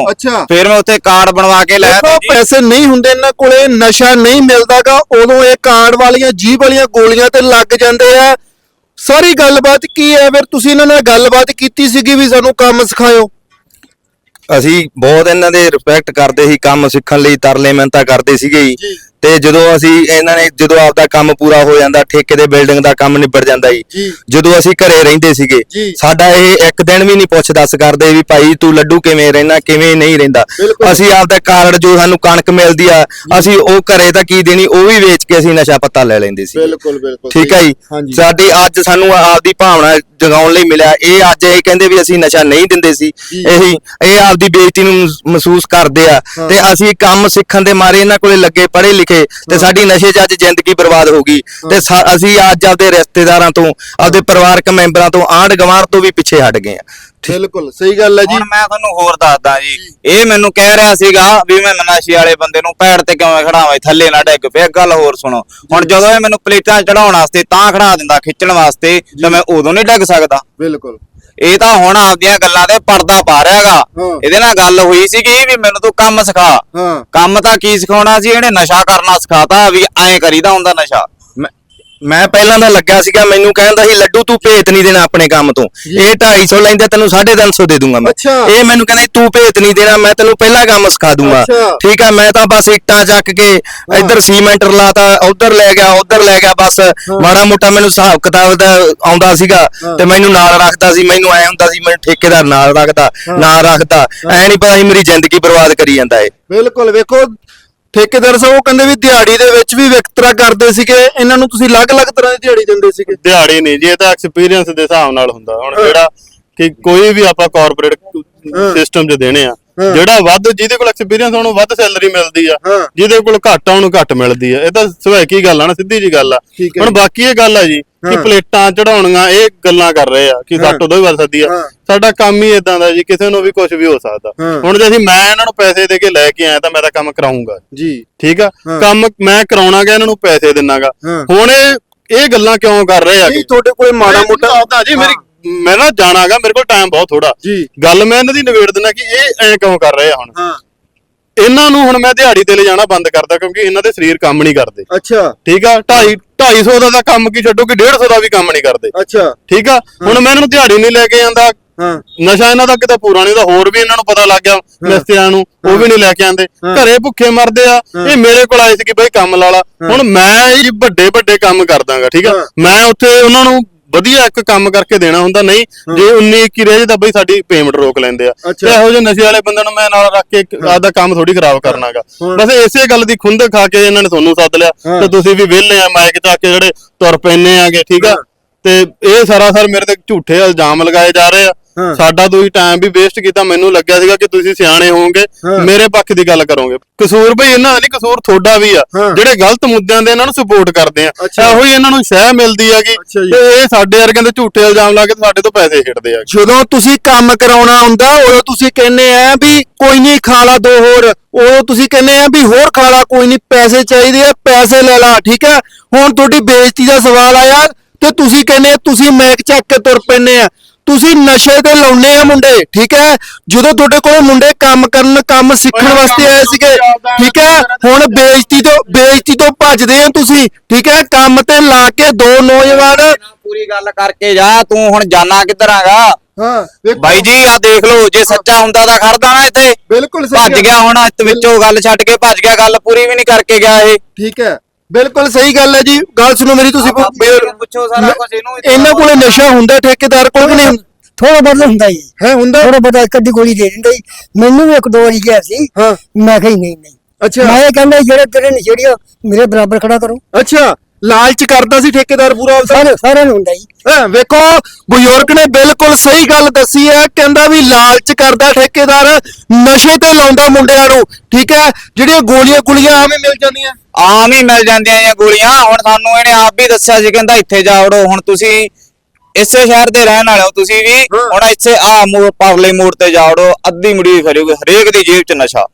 ਫਿਰ ਮੈਂ ਉੱਥੇ ਕਾਰਡ ਬਣਵਾ ਕੇ ਲੈ ਜੀ। ਪੈਸੇ ਨਹੀਂ ਹੁੰਦੇ ਇਹਨਾਂ ਕੋਲੇ ਨਸ਼ਾ ਨਹੀਂ ਮਿਲਦਾਗਾ ਉਦੋਂ ਇਹ ਕਾਂਡ ਵਾਲੀਆਂ ਜੀਭ ਵਾਲੀਆਂ ਗੋਲੀਆਂ ਤੇ ਲੱਗ ਜਾਂਦੇ ਆ ਸਾਰੀ ਗੱਲਬਾਤ ਕੀ ਹੈ ਫਿਰ ਤੁਸੀਂ ਇਹਨਾਂ ਨਾਲ ਗੱਲਬਾਤ ਕੀਤੀ ਸੀਗੀ ਵੀ ਸਾਨੂੰ ਕੰਮ ਸਿਖਾਇਓ ਅਸੀਂ ਬਹੁਤ ਇਹਨਾਂ ਦੇ ਰਿਸਪੈਕਟ ਕਰਦੇ ਸੀ, ਕੰਮ ਸਿੱਖਣ ਲਈ ਤਰਲੇ ਮਿਹਨਤਾਂ ਕਰਦੇ ਸੀਗੇ ਜੀ। ਤੇ ਜਦੋਂ ਅਸੀਂ ਇਹਨਾਂ ਨੇ ਜਦੋਂ ਆਪਦਾ ਕੰਮ ਪੂਰਾ ਹੋ ਜਾਂਦਾ ਠੇਕੇ ਦੇ ਬਿਲਡਿੰਗ ਦਾ ਕੰਮ ਨਿਬੜ ਜਾਂਦਾ ਜੀ। ਜਦੋਂ ਅਸੀਂ ਘਰੇ ਰਹਿੰਦੇ ਸੀਗੇ। ਸਾਡਾ ਇਹ ਇੱਕ ਦਿਨ ਵੀ ਨਹੀਂ ਪੁੱਛ ਦੱਸ ਕਰਦੇ ਵੀ ਭਾਈ ਤੂੰ ਲੱਡੂ ਕਿਵੇਂ ਰਹਿਣਾ ਕਿਵੇਂ ਨਹੀਂ ਰਹਿੰਦਾ। ਅਸੀਂ ਆਪਦਾ ਕਾਰਡ ਜੋ ਸਾਨੂੰ ਕਣਕ ਮਿਲਦੀ ਆ ਅਸੀਂ ਉਹ ਘਰੇ ਤਾਂ ਕੀ ਦੇਣੀ ਉਹ ਵੀ ਵੇਚ ਕੇ ਅਸੀਂ ਨਸ਼ਾ ਪੱਤਾ ਲੈ ਲੈਂਦੇ ਸੀ ਬਿਲਕੁਲ ਬਿਲਕੁਲ ਠੀਕ ਹੈ ਜੀ ਸਾਡੀ ਅੱਜ ਸਾਨੂੰ ਆਪਦੀ ਭਾਵਨਾ ਜਗਾਉਣ ਲਈ ਮਿਲਿਆ ਇਹ ਅੱਜ ਇਹ ਕਹਿੰਦੇ ਵੀ ਅਸੀਂ ਨਸ਼ਾ ਨਹੀਂ ਦਿੰਦੇ ਸੀ। ਇਹੀ ਇਹ ਆਪਦੀ ਬੇਇੱਜ਼ਤੀ ਨੂੰ ਮਹਿਸ- ਮਹਿਸੂਸ ਕਰਦੇ ਆ। ਤੇ ਅਸੀਂ ਕੰਮ ਸਿੱਖਣ ਦੇ ਮਾਰੇ ਇਹਨਾਂ ਕੋਲੇ ਲੱਗੇ ਪੜ੍ਹੇ ਲਿਖੇ ਤੇ ਸਾਡੀ ਨਸ਼ੇ 'ਚ ਅੱਜ ਜ਼ਿੰਦਗੀ ਬਰਬਾਦ ਹੋ ਗਈ। ਤੇ ਅਸੀਂ ਅੱਜ ਆਪਦੇ ਰਿਸ਼ਤੇਦਾਰਾਂ ਤੋਂ ਆਪਦੇ ਪਰਿਵਾਰਕ ਮੈਂਬਰਾਂ ਤੋਂ ਆਂਢ ਗੁਆਂਢ ਤੋਂ ਵੀ ਪਿੱਛੇ ਹਟ ਗਏ ਆ ਬਿਲਕੁਲ ਸਹੀ ਗੱਲ ਹੈ ਜੀ। ਹੁਣ ਮੈਂ ਤੁਹਾਨੂੰ ਹੋਰ ਦੱਸਦਾ ਜੀ ਇਹ ਮੈਨੂੰ ਕਹਿ ਰਿਹਾ ਸੀਗਾ ਵੀ ਮੈਂ ਨਸ਼ੇ ਵਾਲੇ ਬੰਦੇ ਨੂੰ ਪੈੜ ਤੇ ਕਿਵੇਂ ਖੜਾਵਾਂ ਥੱਲੇ ਨਾ ਡਿੱਗ ਪਿਆ ਗੱਲ ਹੋਰ ਸੁਣੋ। ਹੁਣ ਜਦੋਂ ਇਹ ਮੈਨੂੰ ਪਲੇਟਾਂ ਚੜਾਉਣ ਵਾਸਤੇ ਤਾਂ ਖੜਾ ਦਿੰਦਾ ਖਿੱਚਣ ਵਾਸਤੇ ਤਾਂ ਮੈਂ ਉਦੋਂ ਨਹੀਂ ਡਿੱਗ ਸਕਦਾ। ਬਿਲਕੁਲ। ਇਹ ਤਾਂ ਹੁਣ ਆਪਦੀਆਂ ਗੱਲਾਂ ਤੇ ਪਰਦਾ ਪਾ ਰਿਹਾਗਾ। ਇਹਦੇ ਨਾਲ ਗੱਲ ਹੋਈ ਸੀਗੀ ਵੀ ਮੈਨੂੰ ਤੂੰ ਕੰਮ ਸਿਖਾ। ਕੰਮ ਤਾਂ ਕੀ ਸਿਖਾਉਣਾ ਸੀ? ਇਹਨੇ ਨਸ਼ਾ ਕਰਨਾ ਸਿਖਾਤਾ ਵੀ ਐਂ ਕਰੀਦਾ ਹੁੰਦਾ ਨਸ਼ਾ। ਮੈਂ- ਪਹਿਲਾਂ ਤਾਂ ਲੱਗਾ ਸੀਗਾ ਮੈਨੂੰ ਕਹਿੰਦਾ ਸੀ ਲੱਡੂ ਤੂੰ ਭੇਤ ਨਹੀਂ ਦੇਣਾ ਆਪਣੇ ਕੰਮ ਤੋਂ। ਇਹ 250 ਲੈਂਦੇ ਤੈਨੂੰ 350 ਦੇ ਦੂੰਗਾ ਮੈਂ। ਅੱਛਾ। ਇਹ ਮੈਨੂੰ ਕਹਿੰਦਾ ਸੀ, ਤੂੰ ਭੇਤ ਨਹੀਂ ਦੇਣਾ ਮੈਂ ਤੈਨੂੰ ਪਹਿਲਾ ਕੰਮ ਸਿਖਾ ਦੂੰਗਾ। ਅੱਛਾ। ਠੀਕ ਆ ਮੈਂ ਤਾਂ ਬਸ ਇੱਟਾਂ ਚੱਕ ਕੇ ਇੱਧਰ ਸੀਮੈਂਟ ਲਾਤਾ ਉਧਰ ਲੈ ਗਿਆ ਉਧਰ ਲੈ ਗਿਆ ਬਸ ਮਾੜਾ ਮੋਟਾ ਮੈਨੂੰ ਹਿਸਾਬ ਕਿਤਾਬ ਦਾ ਆਉਂਦਾ ਸੀਗਾ ਤੇ ਮੈਨੂੰ ਨਾਲ ਰੱਖਦਾ ਸੀ ਮੈਨੂੰ ਐ ਹੁੰਦਾ ਸੀ ਮੈਨੂੰ ਠੇਕੇਦਾਰ ਨਾਲ ਰੱਖਦਾ ਨਾਲ ਰੱਖਦਾ। ਐ ਨਹੀਂ ਪਤਾ ਸੀ ਮੇਰੀ ਜ਼ਿੰਦਗੀ ਬਰਬਾਦ ਕਰੀ ਜਾਂਦਾ ਏ। ਬਿਲਕੁਲ ਵੇਖੋ ਠੇਕੇਦਾਰ ਸਾਹਿਬ ਉਹ ਕਹਿੰਦੇ ਵੀ ਦਿਹਾੜੀ ਦੇ ਵਿੱਚ ਵੀ ਵਿਤਕਰਾ ਕਰਦੇ ਸੀਗੇ ਇਹਨਾਂ ਨੂੰ ਤੁਸੀਂ ਅਲੱਗ-ਅਲੱਗ ਤਰ੍ਹਾਂ ਦੀ ਦਿਹਾੜੀ ਦਿੰਦੇ ਸੀਗੇ? ਦਿਹਾੜੀ ਨਹੀਂ ਜੀ ਇਹ ਤਾਂ ਐਕਸਪੀਰੀਅੰਸ ਦੇ ਹਿਸਾਬ ਨਾਲ ਹੁੰਦਾ। ਹੁਣ ਜਿਹੜਾ ਕਿ ਕੋਈ ਵੀ ਆਪਾਂ ਕਾਰਪੋਰੇਟ ਸਿਸਟਮ 'ਚ ਦੇਣੇ ਆ ਜਿਹੜਾ ਵੱਧ ਜਿਹਦੇ ਕੋਲ ਐਕਸਪੀਰੀਅੰਸ ਉਹਨੂੰ ਵੱਧ ਸੈਲਰੀ ਮਿਲਦੀ ਆ। ਜਿਹਦੇ ਕੋਲ ਘੱਟ ਆ ਉਹਨੂੰ ਘੱਟ ਮਿਲਦੀ ਆ। ਇਹ ਤਾਂ ਸਵੈਕੀ ਗੱਲ ਆ ਨਾ ਸਿੱਧੀ ਜੀ ਗੱਲ ਆ। ਹੁਣ ਬਾਕੀ ਇਹ ਗੱਲ ਆ ਜੀ ਕਿ ਪਲੇਟਾਂ ਚੜਾਉਣੀਆਂ ਇਹ ਗੱਲਾਂ ਕਰ ਰਹੇ ਆ ਕਿ ਸੱਟ ਉਦੋਂ ਹੀ ਵੱਜ ਸਕਦੀ ਆ। ਸਾਡਾ ਕੰਮ ਹੀ ਇਦਾਂ ਦਾ ਜੀ ਕਿਸੇ ਨੂੰ ਵੀ ਕੁਝ ਵੀ ਹੋ ਸਕਦਾ। ਹੁਣ ਜੇ ਅਸੀਂ ਮੈਂ ਇਹਨਾਂ ਨੂੰ ਪੈਸੇ ਦੇ ਕੇ ਲੈ ਕੇ ਆਇਆ ਤਾਂ ਮੈਂ ਤਾਂ ਕੰਮ ਕਰਾਉਂਗਾ ਜੀ। ਠੀਕ ਆ। ਕੰਮ ਮੈਂ ਕਰਾਉਣਾਗਾ ਇਹਨਾਂ ਨੂੰ ਪੈਸੇ ਦਿਨਾਗਾ। ਹੁਣ ਇਹ ਗੱਲਾਂ ਕਿਉਂ ਕਰ ਰਹੇ ਆ ਨਹੀਂ ਤੁਹਾਡੇ ਕੋਲ ਮਾੜਾ ਮੋਟਾ ਆਦਾ ਜੀ ਮੇਰੀ ਮੈਂ ਨਾ ਜਾਣਾਗਾ ਮੇਰੇ ਕੋਲ ਟਾਈਮ ਬਹੁਤ ਥੋੜਾ ਜੀ। ਗੱਲ ਮੈਂ ਇਹਨਾਂ ਦੀ ਨਿਬੇੜ ਦਿੰਦਾ ਕਿ ਇਹ ਐਂ ਕਿਉਂ ਕਰ ਰਹੇ ਆ ਹੁਣ? ਹਾਂ। ਇਹਨਾਂ ਨੂੰ ਹੁਣ ਮੈਂ ਦਿਹਾੜੀ ਤੇ ਲੈ ਜਾਣਾ ਬੰਦ ਕਰਦਾ ਕਿਉਂਕਿ ਇਹਨਾਂ ਦੇ ਸਰੀਰ ਕੰਮ ਨਹੀਂ ਕਰਦੇ। ਅੱਛਾ। ਠੀਕ ਆ? 2.5 250 ਦਾ ਤਾਂ ਕੰਮ ਕੀ ਛੱਡੋ ਕਿ 150 ਦਾ ਵੀ ਕੰਮ ਨਹੀਂ ਕਰਦੇ। ਅੱਛਾ। ਠੀਕ ਆ? ਹੁਣ ਮੈਂ ਇਹਨਾਂ ਨੂੰ ਦਿਹਾੜੀ ਨਹੀਂ ਲੈ ਕੇ ਜਾਂਦਾ ਹਾਂ। ਨਸ਼ਾ ਇਹਨਾਂ ਦਾ ਕਿਤੇ ਪੂਰਾ ਨਹੀਂ ਉਹਦਾ ਹੋਰ ਵੀ ਇਹਨਾਂ ਨੂੰ ਪਤਾ ਲੱਗ ਗਿਆ ਮਿਸਤਰੀਆਂ ਨੂੰ ਉਹ ਵੀ ਨਹੀਂ ਲੈ ਕੇ ਆਂਦੇ। ਘਰੇ ਭੁੱਖੇ ਮਰਦੇ ਆ ਇਹ ਮੇਰੇ ਕੋਲ ਆਏ ਸੀ ਕਿ ਬਈ ਕੰਮ ਲਾ ਲਾ। ਹੁਣ ਮੈਂ ਇਹ ਵੱਡੇ ਵੱਡੇ ਕੰਮ ਕਰਦਾਗਾ ਠੀਕ ਆ। ਮੈਂ ਉੱਥੇ ਉਹਨਾਂ ਨੂੰ ਵਧੀਆ ਇੱਕ ਕੰਮ ਕਰਕੇ ਦੇਣਾ ਹੁੰਦਾ ਨਹੀਂ ਜੇ 19 21 ਰਹਿ ਜੇ ਤਾਂ ਬਈ ਸਾਡੀ ਪੇਮੈਂਟ ਰੋਕ ਲੈਂਦੇ ਆ। ਤੇ ਇਹੋ ਜਿਹੇ ਨਸ਼ੇ ਵਾਲੇ ਬੰਦੇ ਨੂੰ ਮੈਂ ਨਾਲ ਰੱਖ ਕੇ ਆਪਦਾ ਕੰਮ ਥੋੜੀ ਖਰਾਬ ਕਰਨਾਗਾ। ਬਸ ਇਸੇ ਗੱਲ ਦੀ ਖੁੰਦਕ ਖਾ ਕੇ ਇਹਨਾਂ ਨੇ ਤੁਹਾਨੂੰ ਸੱਦ ਲਿਆ। ਤੇ ਤੁਸੀਂ ਵੀ ਵਿਹਲੇ ਆ ਮਾਈਕ ਚੱਕ ਕੇ ਜਿਹੜੇ ਤੁਰ ਪੈਨੇ ਆਗੇ ਠੀਕ ਆ? ਤੇ ਇਹ ਸਾਰਾ ਸਰ ਮੇਰੇ ਤੇ ਝੂਠੇ ਇਲਜ਼ਾਮ ਲਗਾਏ ਜਾ ਰਹੇ। ਆ। ਸਾਡਾ ਤੁਸੀਂ ਟਾਈਮ ਵੀ ਵੇਸਟ ਕੀਤਾ ਮੈਨੂੰ ਲੱਗਿਆ ਸੀਗਾ ਕਿ ਤੁਸੀਂ ਸਿਆਣੇ ਹੋਵੋਗੇ। ਮੇਰੇ ਪੱਖ ਦੀ ਗੱਲ ਕਰੋਗੇ ਕਸੂਰ ਭਈ ਇਹਨਾਂ ਦਾ ਨਹੀਂ ਕਸੂਰ ਤੁਹਾਡਾ ਵੀ ਆ। ਜਿਹੜੇ ਗਲਤ ਮੁੱਦਿਆਂ ਦੇ ਇਹਨਾਂ ਨੂੰ ਸਪੋਰਟ ਕਰਦੇ ਆ। ਇਹੋ ਹੀ ਇਹਨਾਂ ਨੂੰ ਸ਼ਹਿ ਮਿਲਦੀ ਹੈਗੀ। ਤੇ ਇਹ ਸਾਡੇ ਵਰਗਿਆਂ ਦੇ ਝੂਠੇ ਇਲਜ਼ਾਮ ਲਾ ਕੇ ਸਾਡੇ ਤੋਂ ਪੈਸੇ ਖਿੱਟਦੇ ਆ ਜਦੋਂ ਤੁਸੀਂ ਕੰਮ ਕਰਾਉਣਾ ਹੁੰਦਾ ਉਦੋਂ ਤੁਸੀਂ ਕਹਿੰਦੇ ਆ ਵੀ ਕੋਈ ਨਹੀਂ ਖਾ ਲਾ ਦੋ ਹੋਰ ਉਦੋਂ ਤੁਸੀਂ ਕਹਿੰਦੇ ਆ ਵੀ ਹੋਰ ਖਾ ਲਾ ਕੋਈ ਨਹੀਂ ਪੈਸੇ ਚਾਹੀਦੇ ਆ ਪੈਸੇ ਲੈ ਲਾ ਠੀਕ ਹੈ ਹੁਣ ਤੁਹਾਡੀ ਬੇਇੱਜ਼ਤੀ ਦਾ ਸਵਾਲ ਆਇਆ ਤੇ ਤੁਸੀਂ ਕਹਿੰਦੇ ਤੁਸੀਂ ਮੈਕ ਚੱਕ ਕੇ ਤੁਰ ਪੈਂਦੇ ਆ ਤੁਸੀਂ ਨਸ਼ੇ ਤੇ ਲਾਉਨੇ ਆ ਮੁੰਡੇ ਠੀਕ ਹੈ? ਜਦੋਂ ਤੁਹਾਡੇ ਕੋਲ ਮੁੰਡੇ ਕੰਮ ਕਰਨ ਕੰਮ ਸਿੱਖਣ ਵਾਸਤੇ ਆਏ ਸੀਗੇ ਠੀਕ ਹੈ? ਹੁਣ ਬੇਇੱਜ਼ਤੀ ਤੋਂ ਬੇਇੱਜ਼ਤੀ ਤੋਂ ਭੱਜਦੇ ਆ ਤੁਸੀਂ ਠੀਕ ਹੈ? ਕੰਮ ਤੇ ਲਾ ਕੇ ਦੋ ਨੌਜਵਾਨ। ਪੂਰੀ ਗੱਲ ਕਰਕੇ ਜਾ ਤੂੰ ਹੁਣ ਜਾਣਾ ਕਿੱਧਰ ਆਗਾ ਹਾਂ ਬਾਈ ਜੀ ਆ ਦੇਖ ਲਓ ਜੇ ਸੱਚਾ ਹੁੰਦਾ ਤਾਂ ਖੜਦਾ ਨਾ ਇੱਥੇ। ਬਿਲਕੁਲ ਸਹੀ ਭੱਜ। ਗਿਆ ਹੁਣ ਇੱਥੇ ਵਿੱਚੋਂ ਗੱਲ ਛੱਡ ਕੇ ਭੱਜ ਗਿਆ ਗੱਲ ਪੂਰੀ ਵੀ ਨਹੀਂ ਕਰਕੇ ਗਿਆ ਇਹ। ਠੀਕ ਹੈ। ਬਿਲਕੁਲ ਸਹੀ ਗੱਲ ਹੈ ਜੀ। ਗੱਲ ਸੁਣੋ ਮੇਰੀ ਤੁਸੀਂ ਆਪਾਂ ਪੁੱਛੋ ਸਾਰਾ ਕੁਝ ਇਹਨੂੰ ਇਹਨਾਂ ਕੋਲੇ ਨਸ਼ਾ ਹੁੰਦਾ ਠੇਕੇਦਾਰ ਕੋਲ ਕਿ ਨਹੀਂ? ਥੋੜਾ ਬਹੁਤ ਹੁੰਦਾ ਜੀ। ਹੈ ਹੁੰਦਾ? ਥੋੜਾ ਇੱਕ ਅੱਧੀ ਗੋਲੀ ਦੇ ਦਿੰਦਾ ਜੀ। ਮੈਨੂੰ ਵੀ ਇੱਕ ਦੋ ਵਾਰੀ ਗਿਆ ਸੀ। ਹਾਂ। ਮੈਂ ਕਿਹਾ ਜੀ ਨਹੀਂ ਨਹੀਂ। ਅੱਛਾ। ਮੈਂ ਇਹ ਕਹਿੰਦਾ ਜੀ, ਜਿਹੜੇ ਤੇਰੇ ਨਸ਼ੇੜੀਓ ਮੇਰੇ ਬਰਾਬਰ ਖੜਾ ਕਰੋ। ਅੱਛਾ। ਲਾਲਚ ਕਰਦਾ ਸੀ ਠੇਕੇਦਾਰ ਪੂਰਾ ਆਪਦਾ ਸਾਰੇ ਸਾਰਿਆਂ ਨੂੰ ਹੁੰਦਾ ਜੀ। ਹਾਂ ਵੇਖੋ ਬਜ਼ੁਰਗ ਨੇ ਬਿਲਕੁਲ ਸਹੀ ਗੱਲ ਦੱਸੀ ਹੈ ਕਹਿੰਦਾ ਵੀ ਲਾਲਚ ਕਰਦਾ ਠੇਕੇਦਾਰ ਨਸ਼ੇ ਤੇ ਲਾਉਂਦਾ ਮੁੰਡਿਆਂ ਨੂੰ ਠੀਕ ਹੈ? ਜਿਹੜੀਆਂ ਗੋਲੀਆਂ ਗੁਲੀਆਂ ਆਵੇਂ ਮਿਲ ਜਾਂਦੀਆਂ। ਆਮ ਹੀ ਮਿਲ ਜਾਂਦੀਆਂ ਇਹ ਗੋਲੀਆਂ। ਹੁਣ ਸਾਨੂੰ ਇਹਨੇ ਆਪ ਵੀ ਦੱਸਿਆ ਸੀ ਕਹਿੰਦਾ ਇੱਥੇ ਜਾ ਵੜੋ ਹੁਣ ਤੁਸੀਂ ਇਸੇ ਸ਼ਹਿਰ ਦੇ ਰਹਿਣ ਵਾਲੇ ਹੋ ਤੁਸੀਂ ਵੀ। ਹੁਣ ਇੱਥੇ ਆ ਮੋੜ ਪਰਲੇ ਮੋੜ ਤੇ ਜਾ ਵੜੋ ਅੱਧੀ ਮੁੜੀ ਖੜੂਗੀ ਹਰੇਕ ਦੀ ਜੇਬ 'ਚ ਨਸ਼ਾ।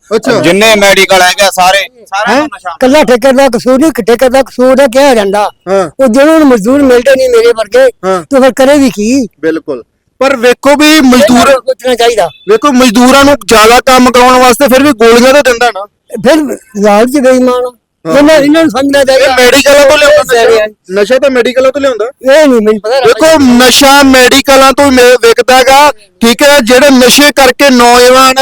ਜਿੰਨੇ ਮੈਡੀਕਲ ਹੈਗੇ ਸਾਰੇ ਸਾਰਿਆਂ ਨਸ਼ਾ। ਕੱਲਾ ਠੇਕਰ ਦਾ ਕਸੂਰ ਨਹੀਂ ਠੇਕਰ ਦਾ ਕਸੂਰ ਹੈ ਕਿਹਾ ਜਾਂਦਾ। ਉਹ ਜਿਹਨਾਂ ਨੂੰ ਮਜ਼ਦੂਰ ਮਿਲਦੇ ਨਹੀਂ ਮੇਰੇ ਵਰਗੇ। ਤਾਂ ਫਿਰ ਕਰੇ ਵੀ ਕੀ? ਬਿਲਕੁਲ। ਪਰ ਵੇਖੋ ਵੀ ਮਜ਼ਦੂਰ ਸੋਚਣਾ ਚਾਹੀਦਾ। ਵੇਖੋ ਮਜ਼ਦੂਰਾਂ ਨੂੰ ਜ਼ਿਆਦਾ ਕੰਮ ਕਰਾਉਣ ਵਾਸਤੇ ਫਿਰ ਵੀ ਗੋਲੀਆਂ ਤਾਂ ਦਿੰਦਾ ਨਾ। ਫਿਰ ਲਾਲਚ ਬੇਈਮਾਨ ਇਹਨਾਂ ਇਹਨਾਂ ਨੂੰ ਸਮਝਣਾ ਚਾਹੀਦਾ। ਮੈਡੀਕਲਾਂ ਤੋਂ ਲਿਆਉਂਦਾ ਨਸ਼ਾ? ਤਾਂ ਮੈਡੀਕਲਾਂ ਤੋਂ ਲਿਆਉਂਦਾ? ਇਹ ਨਹੀਂ ਮੈਨੂੰ ਪਤਾ ਵੇਖੋ ਨਸ਼ਾ ਮੈਡੀਕਲਾਂ ਤੋਂ ਵਿਕਦਾਗਾ ਠੀਕ ਹੈ ਜਿਹੜੇ ਨਸ਼ੇ ਕਰਕੇ ਨੌਜਵਾਨ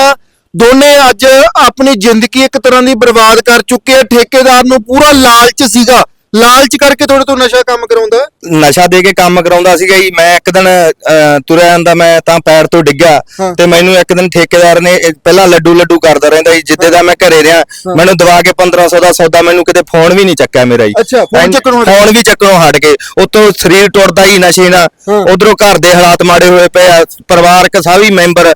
ਦੋਨੇ ਅੱਜ ਆਪਣੀ ਜ਼ਿੰਦਗੀ ਇੱਕ ਤਰ੍ਹਾਂ ਦੀ ਬਰਬਾਦ ਕਰ ਚੁੱਕੇ ਆ। ਠੇਕੇਦਾਰ ਨੂੰ ਪੂਰਾ ਲਾਲਚ ਸੀਗਾ। ਲਾਲਚ ਕਰਕੇ ਤੁਹਾਡੇ ਤੋਂ ਨਸ਼ਾ ਕੰਮ ਕਰਾਉਂਦਾ? ਨਸ਼ਾ ਦੇ ਕੇ ਕੰਮ ਕਰਾਉਂਦਾ ਸੀਗਾ ਜੀ। ਮੈਂ ਇੱਕ ਦਿਨ ਅਹ, ਤੁਰਿਆ ਜਾਂਦਾ ਮੈਂ ਤਾਂ ਪੈਰ ਤੋਂ ਡਿੱਗਿਆ ਹਾਂ। ਤੇ ਮੈਨੂੰ ਇੱਕ ਦਿਨ ਠੇਕੇਦਾਰ ਨੇ ਇਹ ਪਹਿਲਾਂ ਲੱਡੂ ਲੱਡੂ ਕਰਦਾ ਰਹਿੰਦਾ ਸੀ। ਜਿੱਦੇ ਦਾ ਮੈਂ ਘਰੇ ਰਿਹਾ ਮੈਨੂੰ ਦਵਾ ਕੇ 1500 ਦਾ ਸੌਦਾ ਮੈਨੂੰ ਕਿਤੇ ਫੋਨ ਵੀ ਨਹੀਂ ਚੱਕਿਆ ਮੇਰਾ ਜੀ। ਅੱਛਾ, ਚੱਕਣੋਂ ਹਟ ਵੀ ਚੱਕਣੋਂ ਹਟ ਕੇ ਉਤੋਂ ਸਰੀਰ ਟੁੱਟਦਾ ਹੀ ਨਸ਼ੇ ਨਾਲ। ਉਧਰੋਂ ਘਰ ਦੇ ਹਾਲਾਤ ਮਾੜੇ ਹੋਏ ਪਏ ਆ। ਪਰਿਵਾਰਕ ਸਾਰੀ ਮੈਂਬਰ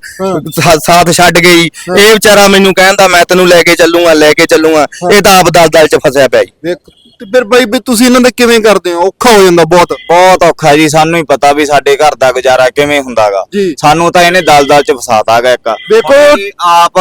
ਸਾ- ਸਾਥ ਛੱਡ ਗਈ ਇਹ ਵਿਚਾਰਾ ਮੈਨੂੰ ਕਹਿੰਦਾ ਮੈਂ ਤੈਨੂੰ ਲੈ ਕੇ ਚੱਲੂਗਾ ਲੈ ਕੇ ਚੱਲੂਗਾ। ਇਹ ਤਾਂ ਆਪ ਦਲਦਲ ਚ ਫਸਿਆ ਪਿਆ ਜੀ। ਵੇਖ ਤੇ ਫਿਰ ਬਾਈ ਵੀ ਤੁਸੀਂ ਇਹਨਾਂ ਦਾ ਕਿਵੇਂ ਕਰਦੇ ਹੋ? ਔਖਾ ਹੋ ਜਾਂਦਾ ਬਹੁਤ। ਬਹੁਤ ਔਖਾ ਜੀ ਸਾਨੂੰ ਹੀ ਪਤਾ ਵੀ ਸਾਡੇ ਘਰ ਦਾ ਗੁਜ਼ਾਰਾ ਕਿਵੇਂ ਹੁੰਦਾਗਾ। ਜੀ। ਸਾਨੂੰ ਤਾਂ ਇਹਨੇ ਦਲਦਲ 'ਚ ਫਸਾਤਾਗਾ ਇੱਕ। ਹੁਣ ਇਹ ਆਪ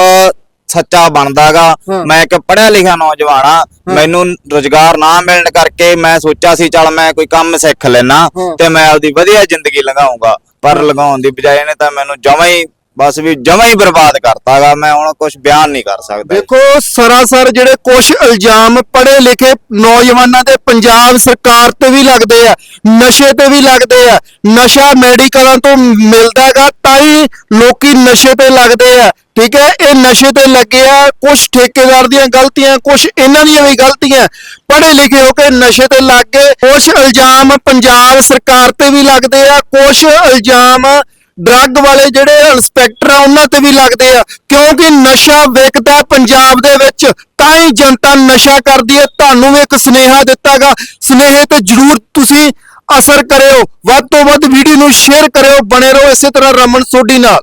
ਸੱਚਾ ਬਣਦਾਗਾ। ਹਾਂ। ਮੈਂ ਇੱਕ ਪੜ੍ਹਿਆ ਲਿਖਿਆ ਨੌਜਵਾਨ ਆ। ਮੈਨੂੰ ਰੋਜ਼ਗਾਰ ਨਾ ਮਿਲਣ ਕਰਕੇ ਮੈਂ ਸੋਚਿਆ ਸੀ ਚੱਲ ਮੈਂ ਕੋਈ ਕੰਮ ਸਿੱਖ ਲੈਣਾ ਹਾਂ। ਤੇ ਮੈਂ ਆਪਦੀ ਵਧੀਆ ਜ਼ਿੰਦਗੀ ਲੰਘਾਉਂਗਾ ਪਰ ਲਗਾਉਣ ਦੀ ਬਜਾਏ ਇਹਨੇ ਤਾਂ ਮੈਨੂੰ ਜਮਾਂ ਹੀ ਬਸ ਵੀ ਜਮਾਂ ਹੀ ਬਰਬਾਦ ਕਰਤਾਗਾ, ਮੈਂ ਹੁਣ ਕੁਝ ਬਿਆਨ ਨਹੀਂ ਕਰ ਸਕਦਾ। ਦੇਖੋ, ਸਰਾਸਰ ਜਿਹੜੇ ਕੁਝ ਇਲਜ਼ਾਮ ਪੜ੍ਹੇ ਲਿਖੇ ਨੌਜਵਾਨਾਂ ਦੇ ਪੰਜਾਬ ਸਰਕਾਰ ਤੇ ਵੀ ਲੱਗਦੇ ਆ, ਨਸ਼ੇ ਤੇ ਵੀ ਲੱਗਦੇ ਆ, ਨਸ਼ਾ ਮੈਡੀਕਲਾਂ ਤੋਂ ਮਿਲਦਾਗਾ ਤਾਂ ਹੀ ਲੋਕੀ ਨਸ਼ੇ ਤੇ ਲੱਗਦੇ ਆ, ਠੀਕ ਹੈ? ਇਹ ਨਸ਼ੇ ਤੇ ਲੱਗੇ ਆ ਕੁਝ ਠੇਕੇਦਾਰ ਦੀਆਂ ਗਲਤੀਆਂ ਕੁਝ ਇਹਨਾਂ ਦੀਆਂ ਵੀ ਗਲਤੀਆਂ, ਪੜ੍ਹੇ ਲਿਖੇ ਹੋ ਕੇ ਨਸ਼ੇ ਤੇ ਲੱਗ ਗਏ ਕੁਝ ਇਲਜ਼ਾਮ ਪੰਜਾਬ ਸਰਕਾਰ ਤੇ ਵੀ ਲੱਗਦੇ ਆ ਕੁਝ ਇਲਜ਼ਾਮ ਡਰੱਗ ਵਾਲੇ ਜਿਹੜੇ ਇਨਸਪੈਕਟਰ ਆ, ਉਹਨਾਂ ਤੇ ਵੀ ਲੱਗਦੇ ਆ। ਕਿਉਂਕਿ ਨਸ਼ਾ ਵਿਕਦਾ ਪੰਜਾਬ ਦੇ ਵਿੱਚ, ਤਾਂ ਹੀ ਜਨਤਾ ਨਸ਼ਾ ਕਰਦੀ ਹੈ। ਤੁਹਾਨੂੰ ਵੀ ਇੱਕ ਸੁਨੇਹਾ ਦਿੱਤਾਗਾ। ਸੁਨੇਹੇ ਤੇ ਜਰੂਰ ਤੁਸੀਂ ਅਸਰ ਕਰਿਓ। ਵੱਧ ਤੋਂ ਵੱਧ ਵੀਡੀਓ ਨੂੰ ਸ਼ੇਅਰ ਕਰਿਓ। ਬਣੇ ਰਹੋ ਇਸੇ ਤਰ੍ਹਾਂ ਰਮਨ ਸੋਢੀ ਨਾਲ।